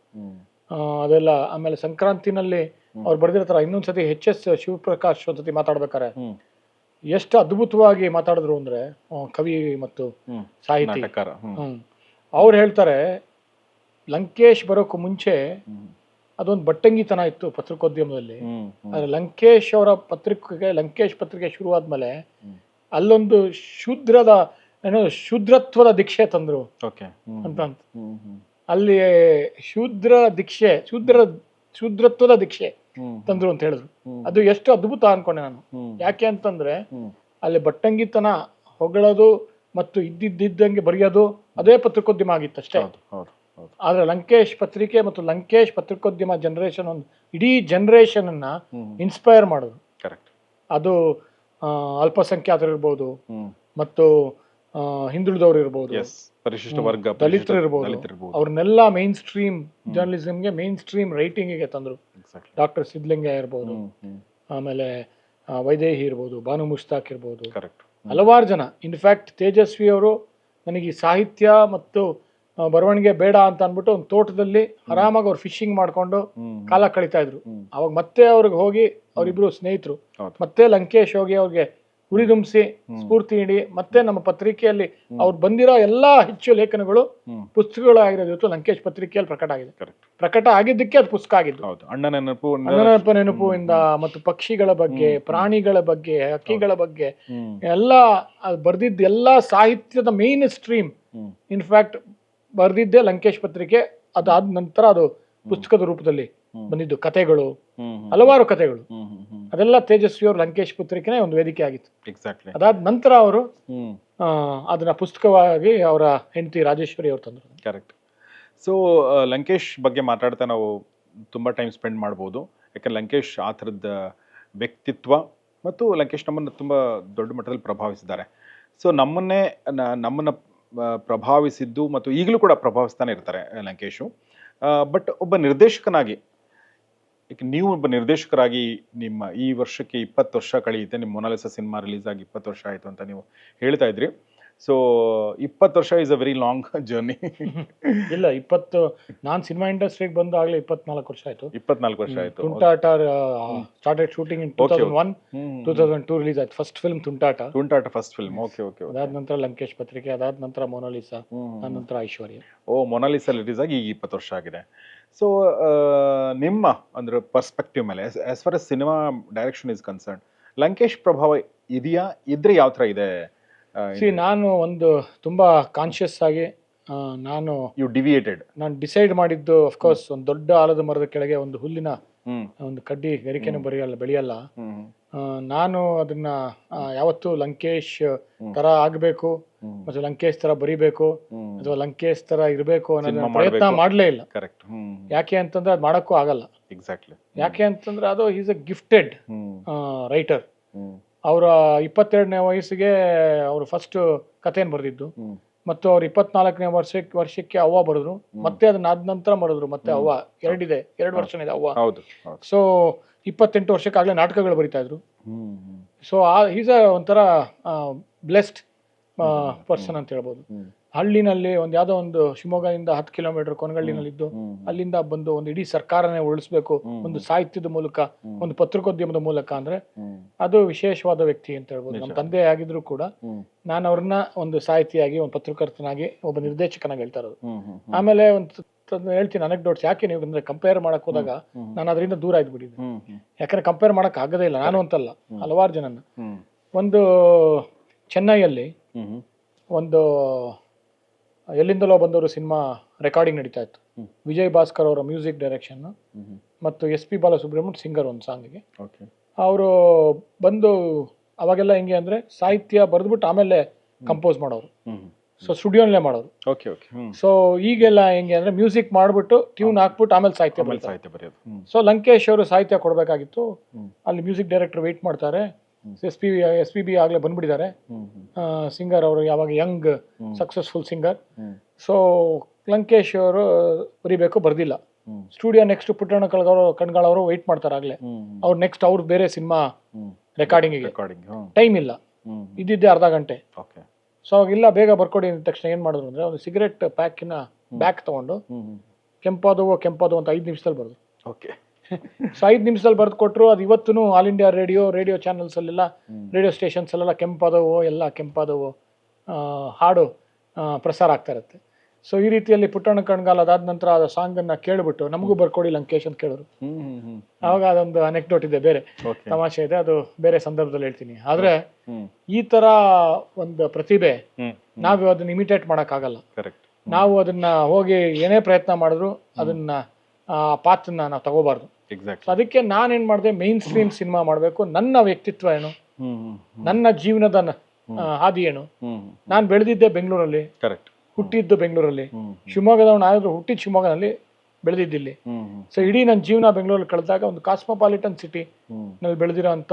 ಆ, ಅದೆಲ್ಲ ಆಮೇಲೆ ಸಂಕ್ರಾಂತಿನಲ್ಲಿ ಅವ್ರು ಬರ್ದಿರೋ ಥರ ಇನ್ನೊಂದ್ಸತಿ ಎಚ್ ಎಸ್ ಶಿವಪ್ರಕಾಶ್ ಒಂದ್ಸತಿ ಮಾತಾಡ್ಬೇಕಾರೆ ಎಷ್ಟು ಅದ್ಭುತವಾಗಿ ಮಾತಾಡಿದ್ರು ಅಂದ್ರೆ ಕವಿ ಮತ್ತು ಸಾಹಿತಿ. ಅವ್ರು ಹೇಳ್ತಾರೆ ಲಂಕೇಶ್ ಬರೋಕ್ಕೂ ಮುಂಚೆ ಅದೊಂದು ಬಟ್ಟಂಗಿತನ ಇತ್ತು ಪತ್ರಿಕೋದ್ಯಮದಲ್ಲಿ. ಆದ್ರೆ ಲಂಕೇಶ್ ಅವರ ಪತ್ರಿಕೆಗೆ ಲಂಕೇಶ್ ಪತ್ರಿಕೆ ಶುರುವಾದ್ಮೇಲೆ ಆದ್ಮೇಲೆ ಅಲ್ಲೊಂದು ಶೂದ್ರದ ಏನೋ ಶೂದ್ರತ್ವದ ದೀಕ್ಷೆ ತಂದ್ರು. ಅಂತ ಅಲ್ಲಿ ಶೂದ್ರ ದೀಕ್ಷೆ ಶೂದ್ರ ಶೂದ್ರತ್ವದ ದೀಕ್ಷೆ. ತಂದ್ರು ಅಂತ ಹೇಳಿದ್ರು. ಅದು ಎಷ್ಟು ಅದ್ಭುತ ಅನ್ಕೊಂಡೆ ನಾನು. ಯಾಕೆ ಅಂತಂದ್ರೆ ಅಲ್ಲಿ ಬಟ್ಟಂಗಿತನ ಹೊಗಳೋದು ಮತ್ತು ಇದ್ದಿದ್ದಂಗೆ ಬರೆಯೋದು ಅದೇ ಪತ್ರಿಕೋದ್ಯಮ ಆಗಿತ್ತು ಅಷ್ಟೇ. ಆದ್ರೆ ಲಂಕೇಶ್ ಪತ್ರಿಕೆ ಮತ್ತು ಲಂಕೇಶ್ ಪತ್ರಿಕೋದ್ಯಮ ಜನರೇಷನ್ ಒಂದು ಇಡೀ ಜನರೇಷನ್ ಅನ್ನ ಇನ್ಸ್ಪೈರ್ ಮಾಡೋದು ಕರೆಕ್ಟ್ ಅದು ಅಲ್ಪಸಂಖ್ಯಾತರಿರ್ಬೋದು ಅಲ್ಪಸಂಖ್ಯಾತರು ಇರ್ಬೋದು ಮತ್ತು ಹಿಂದುಳಿದವರು ಇರ್ಬೋದು. ಪರಿಶಿಷ್ಟ ವರ್ಗ ದಲಿತರು ಇರ್ಬೋದು. ಅವ್ರನ್ನೆಲ್ಲ ಮೈನ್ ಸ್ಟ್ರೀಮ್ ಜರ್ನಲಿಸಮ್ಗೆ ಮೈನ್ ಸ್ಟ್ರೀಮ್ ರೈಟಿಂಗಿಗೆ ತಂದ್ರು. ಡಾಕ್ಟರ್ ಸಿದ್ಲಿಂಗ ಇರ್ಬೋದು. ಆಮೇಲೆ ವೈದೇಹಿ ಇರ್ಬೋದು ಭಾನು ಮುಷ್ತಾಕ್ ಇರ್ಬೋದು. ಕರೆಕ್ಟ್ ಹಲವಾರು ಜನ. ಇನ್ಫ್ಯಾಕ್ಟ್ ತೇಜಸ್ವಿ ಅವರು ನನಗೆ ಸಾಹಿತ್ಯ ಮತ್ತು ಬರವಣಿಗೆ ಬೇಡ ಅಂತ ಅಂದ್ಬಿಟ್ಟು ಒಂದು ತೋಟದಲ್ಲಿ ಆರಾಮಾಗಿ ಅವ್ರು ಫಿಶಿಂಗ್ ಮಾಡ್ಕೊಂಡು ಕಾಲ ಕಳೀತಾ ಇದ್ರು. ಅವಾಗ ಮತ್ತೆ ಅವ್ರಿಗೆ ಹೋಗಿ ಅವರಿಬ್ರು ಸ್ನೇಹಿತರು. ಮತ್ತೆ ಲಂಕೇಶ್ ಹೋಗಿ ಅವ್ರಿಗೆ ಹುರಿದುಂಬಿಸಿ ಸ್ಫೂರ್ತಿ ನೀಡಿ ಮತ್ತೆ ನಮ್ಮ ಪತ್ರಿಕೆಯಲ್ಲಿ ಅವ್ರು ಬಂದಿರೋ ಎಲ್ಲಾ ಹೆಚ್ಚು ಲೇಖನಗಳು ಪುಸ್ತಕಗಳಾಗಿರೋದು ಇವತ್ತು ಲಂಕೇಶ್ ಪತ್ರಿಕೆಯಲ್ಲಿ ಪ್ರಕಟ ಆಗಿದೆ. ಪ್ರಕಟ ಆಗಿದ್ದಕ್ಕೆ ಅದು ಪುಸ್ತಕ ಆಗಿದ್ದು. ಹೌದು. ಅಣ್ಣನ ನೆನಪು ಅನನಪ ನೆನಪುವಿಂದ ಮತ್ತು ಪಕ್ಷಿಗಳ ಬಗ್ಗೆ ಪ್ರಾಣಿಗಳ ಬಗ್ಗೆ ಹಕ್ಕಿಗಳ ಬಗ್ಗೆ ಎಲ್ಲಾ ಬರ್ದಿದ್ದ ಎಲ್ಲ ಸಾಹಿತ್ಯದ ಮೇನ್ ಸ್ಟ್ರೀಮ್ ಇನ್ಫ್ಯಾಕ್ಟ್ ಬರ್ದಿದ್ದೆ ಲಂಕೇಶ್ ಪತ್ರಿಕೆ. ಅದಾದ ನಂತರ ಅದು ಪುಸ್ತಕದ ರೂಪದಲ್ಲಿ ಬಂದಿದ್ದು. ಕಥೆಗಳು. ಹಲವಾರು ಹ್ಮ್. ಅದೆಲ್ಲ ತೇಜಸ್ವಿ ಅವರು ಲಂಕೇಶ್ ಪುತ್ರಿಕೆನೇ ಒಂದು ವೇದಿಕೆ ಆಗಿತ್ತು. ಎಕ್ಸಾಕ್ಟ್ಲಿ ಅದಾದ ನಂತರ ಅವರು ಅದನ್ನ ಪುಸ್ತಕವಾಗಿ ಅವರ ಹೆಂಡತಿ ರಾಜೇಶ್ವರಿ ಅವರು ತಂದರು. ಕರೆಕ್ಟ್ ಸೊ ಲಂಕೇಶ್ ಬಗ್ಗೆ ಮಾತಾಡ್ತಾ ನಾವು ತುಂಬ ಟೈಮ್ ಸ್ಪೆಂಡ್ ಮಾಡ್ಬೋದು. ಯಾಕಂದ್ರೆ ಲಂಕೇಶ್ ಆ ಥರದ ವ್ಯಕ್ತಿತ್ವ ಮತ್ತು ಲಂಕೇಶ್ ನಮ್ಮನ್ನು ತುಂಬ ದೊಡ್ಡ ಮಟ್ಟದಲ್ಲಿ ಪ್ರಭಾವಿಸಿದ್ದಾರೆ. ಸೊ ನಮ್ಮನ್ನೇ ನಮ್ಮನ್ನ ಪ್ರಭಾವಿಸಿದ್ದು ಮತ್ತು ಈಗಲೂ ಕೂಡ ಪ್ರಭಾವಿಸ್ತಾನೆ ಇರ್ತಾರೆ ಲಂಕೇಶು. ಬಟ್ ಒಬ್ಬ ನಿರ್ದೇಶಕನಾಗಿ ನೀವು ಒಬ್ಬ ನಿರ್ದೇಶಕರಾಗಿ ನಿಮ್ಮ ಈ ವರ್ಷಕ್ಕೆ ಇಪ್ಪತ್ತು ವರ್ಷ ಕಳೆಯುತ್ತೆ ನಿಮ್ಮ ಮೊನಾಲಿಸ ಸಿನಿಮಾ ರಿಲೀಸ್ ಆಗಿ ಇಪ್ಪತ್ತು ವರ್ಷ ಆಯಿತು ಅಂತ ನೀವು ಹೇಳ್ತಾ ಇದ್ರಿ. ಸೊ ಇಪ್ಪತ್ತು ವರ್ಷ is a very long journey ಇಲ್ಲ ಇಪ್ಪತ್ತು ನಾನು ಸಿನಿಮಾ ಇಂಡಸ್ಟ್ರಿಗೆ ಬಂದು ಆಗಲೇ ಇಪ್ಪತ್ನಾಲ್ಕು ವರ್ಷ ಆಯ್ತು. ಇಪ್ಪತ್ನಾಲ್ಕು ವರ್ಷ ಆಯಿತು Tuntata started shooting in two thousand one two thousand two release ಆಯ್ತು first film Tuntata. Tuntata first film okay okay ಅದಾದ ನಂತರ ಲಂಕೇಶ್ ಪತ್ರಿಕೆ ಅದಾದ ನಂತರ ಮೊನಾಲಿಸಾ ಆ ನಂತರ ಐಶ್ವರ್ಯ. ಓ ಮೊನಾಲಿಸಾ ರಿಲೀಸ್ ಆಗಿ ಈಗ ಇಪ್ಪತ್ತು ವರ್ಷ ಆಗಿದೆ. ಸೊ ನಿಮ್ಮ ಅಂದ್ರೆ ಪರ್ಸ್ಪೆಕ್ಟಿವ್ ಮೇಲೆ as far as cinema direction is concern Lankesh ಪ್ರಭಾವ ಇದೆಯಾ? ಇದ್ರೆ ಯಾವ ಥರ ಇದೆ? ಸಿ ನಾನು ಒಂದು ತುಂಬಾ ಕಾನ್ಶಿಯಸ್ ಆಗಿ ನಾನು ಯು ಡಿವಿಯೇಟೆಡ್ ನಾನು ಡಿಸೈಡ್ ಮಾಡಿದ್ದು ಅಫ್ಕೋರ್ಸ್ ಒಂದು ದೊಡ್ಡ ಆಲದ ಮರದ ಕೆಳಗೆ ಒಂದು ಹುಲ್ಲಿನ ಒಂದು ಕಡ್ಡಿ ಗರಿಕೆನೂ ಬರೆಯಲ್ಲ ಬೆಳೆಯಲ್ಲ. ನಾನು ಅದನ್ನ ಯಾವತ್ತು ಯಾವತ್ತೂ ಲಂಕೇಶ್ ತರ ಆಗ್ಬೇಕು ಮತ್ತೆ ಲಂಕೇಶ್ ತರ ಬರಿಬೇಕು ಅಥವಾ ಲಂಕೇಶ್ ತರ ಇರಬೇಕು ಅನ್ನೋದನ್ನ ಪ್ರಯತ್ನ ಮಾಡ್ಲೇ ಮಾಡಲೇ ಇಲ್ಲ. ಕರೆಕ್ಟ್ ಹ್ಮ್ ಯಾಕೆ ಅಂತಂದ್ರೆ ಅದು ಮಾಡಕ್ಕೂ ಆಗಲ್ಲ. ಎಕ್ಸಾಕ್ಟ್ಲಿ ಯಾಕೆ ಅಂತಂದ್ರೆ ಅದು is a gifted hmm. Writer hmm. ಅವರ ಇಪ್ಪತ್ತೆರಡನೇ ವಯಸ್ಸಿಗೆ ಅವರು ಫಸ್ಟ್ ಕಥೆಯನ್ನು ಬರೆದಿದ್ದು. ಹ್ಮ್. ಮತ್ತು ಅವ್ರು ಇಪ್ಪತ್ನಾಲ್ಕನೇ ವರ್ಷಕ್ಕೆ ವರ್ಷಕ್ಕೆ ಅವ್ವ ಬರೆದ್ರು. ಮತ್ತೆ ಅದನ್ನ ಆದ ನಂತರ ಬರೆದ್ರು ಮತ್ತೆ ಅವ್ವ ಎರಡಿದೆ ಎರಡು ವರ್ಷನಿದೆ ಅವ್ವ. ಹೌದು ಹೌದು. ಸೊ ಇಪ್ಪತ್ತೆಂಟು ವರ್ಷಕ್ಕಾಗಲೇ ನಾಟಕಗಳು ಬರಿತಾ ಇದ್ರು. ಸೊ ಆ ಈಸ್ ಅ ಒಂಥರ ಬ್ಲೆಸ್ಡ್ ಪರ್ಸನ್ ಅಂತ ಹೇಳ್ಬೋದು. ಹಳ್ಳಿನಲ್ಲಿ ಒಂದು ಯಾವುದೋ ಒಂದು ಶಿವಮೊಗ್ಗದಿಂದ ಹತ್ತು ಕಿಲೋಮೀಟರ್ ಕೊನಗಳ್ಳಿನಲ್ಲಿದ್ದು ಅಲ್ಲಿಂದ ಬಂದು ಒಂದು ಇಡೀ ಸರ್ಕಾರನೇ ಉಳಿಸ್ಬೇಕು ಒಂದು ಸಾಹಿತ್ಯದ ಮೂಲಕ ಒಂದು ಪತ್ರಿಕೋದ್ಯಮದ ಮೂಲಕ ಅಂದ್ರೆ ಅದು ವಿಶೇಷವಾದ ವ್ಯಕ್ತಿ ಅಂತ ಹೇಳ್ಬೋದು. ನಮ್ಮ ತಂದೆ ಆಗಿದ್ರು ಕೂಡ ನಾನು ಅವ್ರನ್ನ ಒಂದು ಸಾಹಿತಿಯಾಗಿ ಒಂದು ಪತ್ರಕರ್ತನಾಗಿ ಒಬ್ಬ ನಿರ್ದೇಶಕನಾಗಿ ಹೇಳ್ತಾ ಇರೋದು. ಆಮೇಲೆ ಒಂದು ಹೇಳ್ತೀನಿ ಅನೆಕ್ಡೋಟ್ಸ್ ಯಾಕೆ ನೀವು ಅಂದ್ರೆ ಕಂಪೇರ್ ಮಾಡಕ್ ಹೋದಾಗ ನಾನು ಅದರಿಂದ ದೂರ ಆಯ್ತು ಯಾಕಂದ್ರೆ ಕಂಪೇರ್ ಮಾಡಕ್ ಆಗದೇ ಇಲ್ಲ. ನಾನು ಅಂತಲ್ಲ ಹಲವಾರು ಜನನ ಒಂದು ಚೆನ್ನೈಯಲ್ಲಿ ಒಂದು ಎಲ್ಲಿಂದಲೋ ಬಂದವರು ಸಿನಿಮಾ ರೆಕಾರ್ಡಿಂಗ್ ನಡೀತಾ ಇತ್ತು. ವಿಜಯ್ ಭಾಸ್ಕರ್ ಅವರ ಮ್ಯೂಸಿಕ್ ಡೈರೆಕ್ಷನ್ ಮತ್ತು ಎಸ್ ಪಿ ಬಾಲಸುಬ್ರಹ್ಮಣ್ಯ ಸಿಂಗರ್ ಒಂದು ಸಾಂಗಿಗೆ ಅವರು ಬಂದು ಅವಾಗೆಲ್ಲ ಹೆಂಗೆ ಅಂದ್ರೆ ಸಾಹಿತ್ಯ ಬರೆದ್ಬಿಟ್ಟು ಆಮೇಲೆ ಕಂಪೋಸ್ ಮಾಡೋರು. ಸೊ ಸ್ಟುಡಿಯೋನಲ್ಲೇ ಮಾಡೋರು. Okay okay. ಸೊ ಈಗೆಲ್ಲ ಹೆಂಗೆ ಅಂದ್ರೆ ಮ್ಯೂಸಿಕ್ ಮಾಡಿಬಿಟ್ಟು ಟ್ಯೂನ್ ಹಾಕ್ಬಿಟ್ಟು ಆಮೇಲೆ ಸಾಹಿತ್ಯ ಸಾಹಿತ್ಯ ಬರೆಯೋದು. ಸೊ ಲಂಕೇಶ್ ಅವರು ಸಾಹಿತ್ಯ ಕೊಡಬೇಕಾಗಿತ್ತು. ಅಲ್ಲಿ ಮ್ಯೂಸಿಕ್ ಡೈರೆಕ್ಟರ್ ವೆಯ್ಟ್ ಮಾಡ್ತಾರೆ. S P S P B ಆಗಲೇ ಬಂದ್ಬಿಟ್ಟಿದ್ದಾರೆ. ಸಿಂಗರ್ ಅವರು ಯಾವಾಗ young. Successful singer. So Lankesh ಅವರು ಬರಿಬೇಕು ಬರ್ದಿಲ್ಲ. ಸ್ಟುಡಿಯೋ ನೆಕ್ಸ್ಟ್ ಪುಟ್ಟಣ್ಣ ಕಳ್ಗವರು ಕಣ್ಗಳವರು ವೆಯ್ಟ್ ಮಾಡ್ತಾರೆ ಆಗ್ಲೇ. ಅವ್ರು ನೆಕ್ಸ್ಟ್ ಅವ್ರು ಬೇರೆ ಸಿನಿಮಾ ರೆಕಾರ್ಡಿಂಗಿಗೆ ರೆಕಾರ್ಡಿಂಗ್ ಟೈಮ್ ಇಲ್ಲ. ಇದ್ದಿದ್ದೆ ಅರ್ಧ ಗಂಟೆ. ಸೊ ಅವಾಗ ಇಲ್ಲ ಬೇಗ ಬರ್ಕೊಡಿ ಅಂದ ತಕ್ಷಣ ಏನು ಮಾಡಿದ್ರು ಅಂದ್ರೆ ಒಂದು ಸಿಗರೆಟ್ ಪ್ಯಾಕಿನ ಬ್ಯಾಕ್ ತಗೊಂಡು ಕೆಂಪಾದವು ಕೆಂಪಾದವು ಅಂತ ಐದು ನಿಮಿಷದಲ್ಲಿ ಬರೋದು. ಓಕೆ ಸೊ ಐದು ನಿಮಿಷದಲ್ಲಿ ಬರೆದು ಕೊಟ್ಟರು ಅದು ಇವತ್ತು ಆಲ್ ಇಂಡಿಯಾ ರೇಡಿಯೋ ರೇಡಿಯೋ ಚಾನಲ್ಸಲ್ಲೆಲ್ಲ ಅಲ್ಲೆಲ್ಲ ರೇಡಿಯೋ ಸ್ಟೇಷನ್ಸಲ್ಲೆಲ್ಲ ಕೆಂಪಾದವು ಎಲ್ಲ ಕೆಂಪಾದವು. ಹಾಡು ಪ್ರಸಾರ ಆಗ್ತಾ ಇರುತ್ತೆ. ಸೊ ಈ ರೀತಿಯಲ್ಲಿ ಪುಟ್ಟಣ್ಣ ಕಣ್ಗಾಲ್ ಅದಾದ ನಂತರ ಆ ಅನ್ನ ಕೇಳಿಬಿಟ್ಟು ನಮಗೂ ಬರ್ಕೊಡಿ ಲಂಕೇಶ್ ಅಂತ ಕೇಳಿದ್ರು. ಅವಾಗ ಆವಾಗ ಅದೊಂದು ಅನೆಕ್ಡೋಟ್ ಇದೆ ಬೇರೆ. ತಮಾಷೆ ಇದೆ ಅದು ಬೇರೆ ಸಂದರ್ಭದಲ್ಲಿ ಹೇಳ್ತೀನಿ. ಆದ್ರೆ ಈ ತರ ಒಂದು ಪ್ರತಿಭೆ ನಾವು ಅದನ್ನ ಇಮಿಟೇಟ್ ಮಾಡೋಕ್ಕಾಗಲ್ಲ. ಕರೆಕ್ಟ್ ನಾವು ಅದನ್ನ ಹೋಗಿ ಏನೇ ಪ್ರಯತ್ನ ಮಾಡಿದ್ರು ಅದನ್ನ ಆ ಪಾತ್ರನ ನಾವು ತಗೋಬಾರ್ದು. ಎಕ್ಸಾಕ್ಟ್ ಅದಕ್ಕೆ ನಾನೇನು ಮಾಡಿದೆ? ಮೇನ್ ಸ್ಟ್ರೀಮ್ ಸಿನಿಮಾ ಮಾಡಬೇಕು. ನನ್ನ ವ್ಯಕ್ತಿತ್ವ ಏನು? ನನ್ನ ಜೀವನದ ಹಾದಿ ಏನು? ನಾನು ಬೆಳೆದಿದ್ದೆ ಬೆಂಗಳೂರಲ್ಲಿ. ಕರೆಕ್ಟ್ ಹುಟ್ಟಿದ್ದು ಬೆಂಗಳೂರಲ್ಲಿ. ಶಿವಮೊಗ್ಗದವನು ಆದರೂ ಹುಟ್ಟಿದ ಶಿವಮೊಗ್ಗದಲ್ಲಿ ಬೆಳೆದಿದ್ದಿಲ್ಲಿ. ಸೊ ಇಡೀ ನನ್ನ ಜೀವನ ಬೆಂಗಳೂರಲ್ಲಿ ಕಳೆದಾಗ ಒಂದು ಕಾಸ್ಮೋಪಾಲಿಟನ್ ಸಿಟಿ ನಲ್ಲಿ ಬೆಳೆದಿರೋ ಅಂತ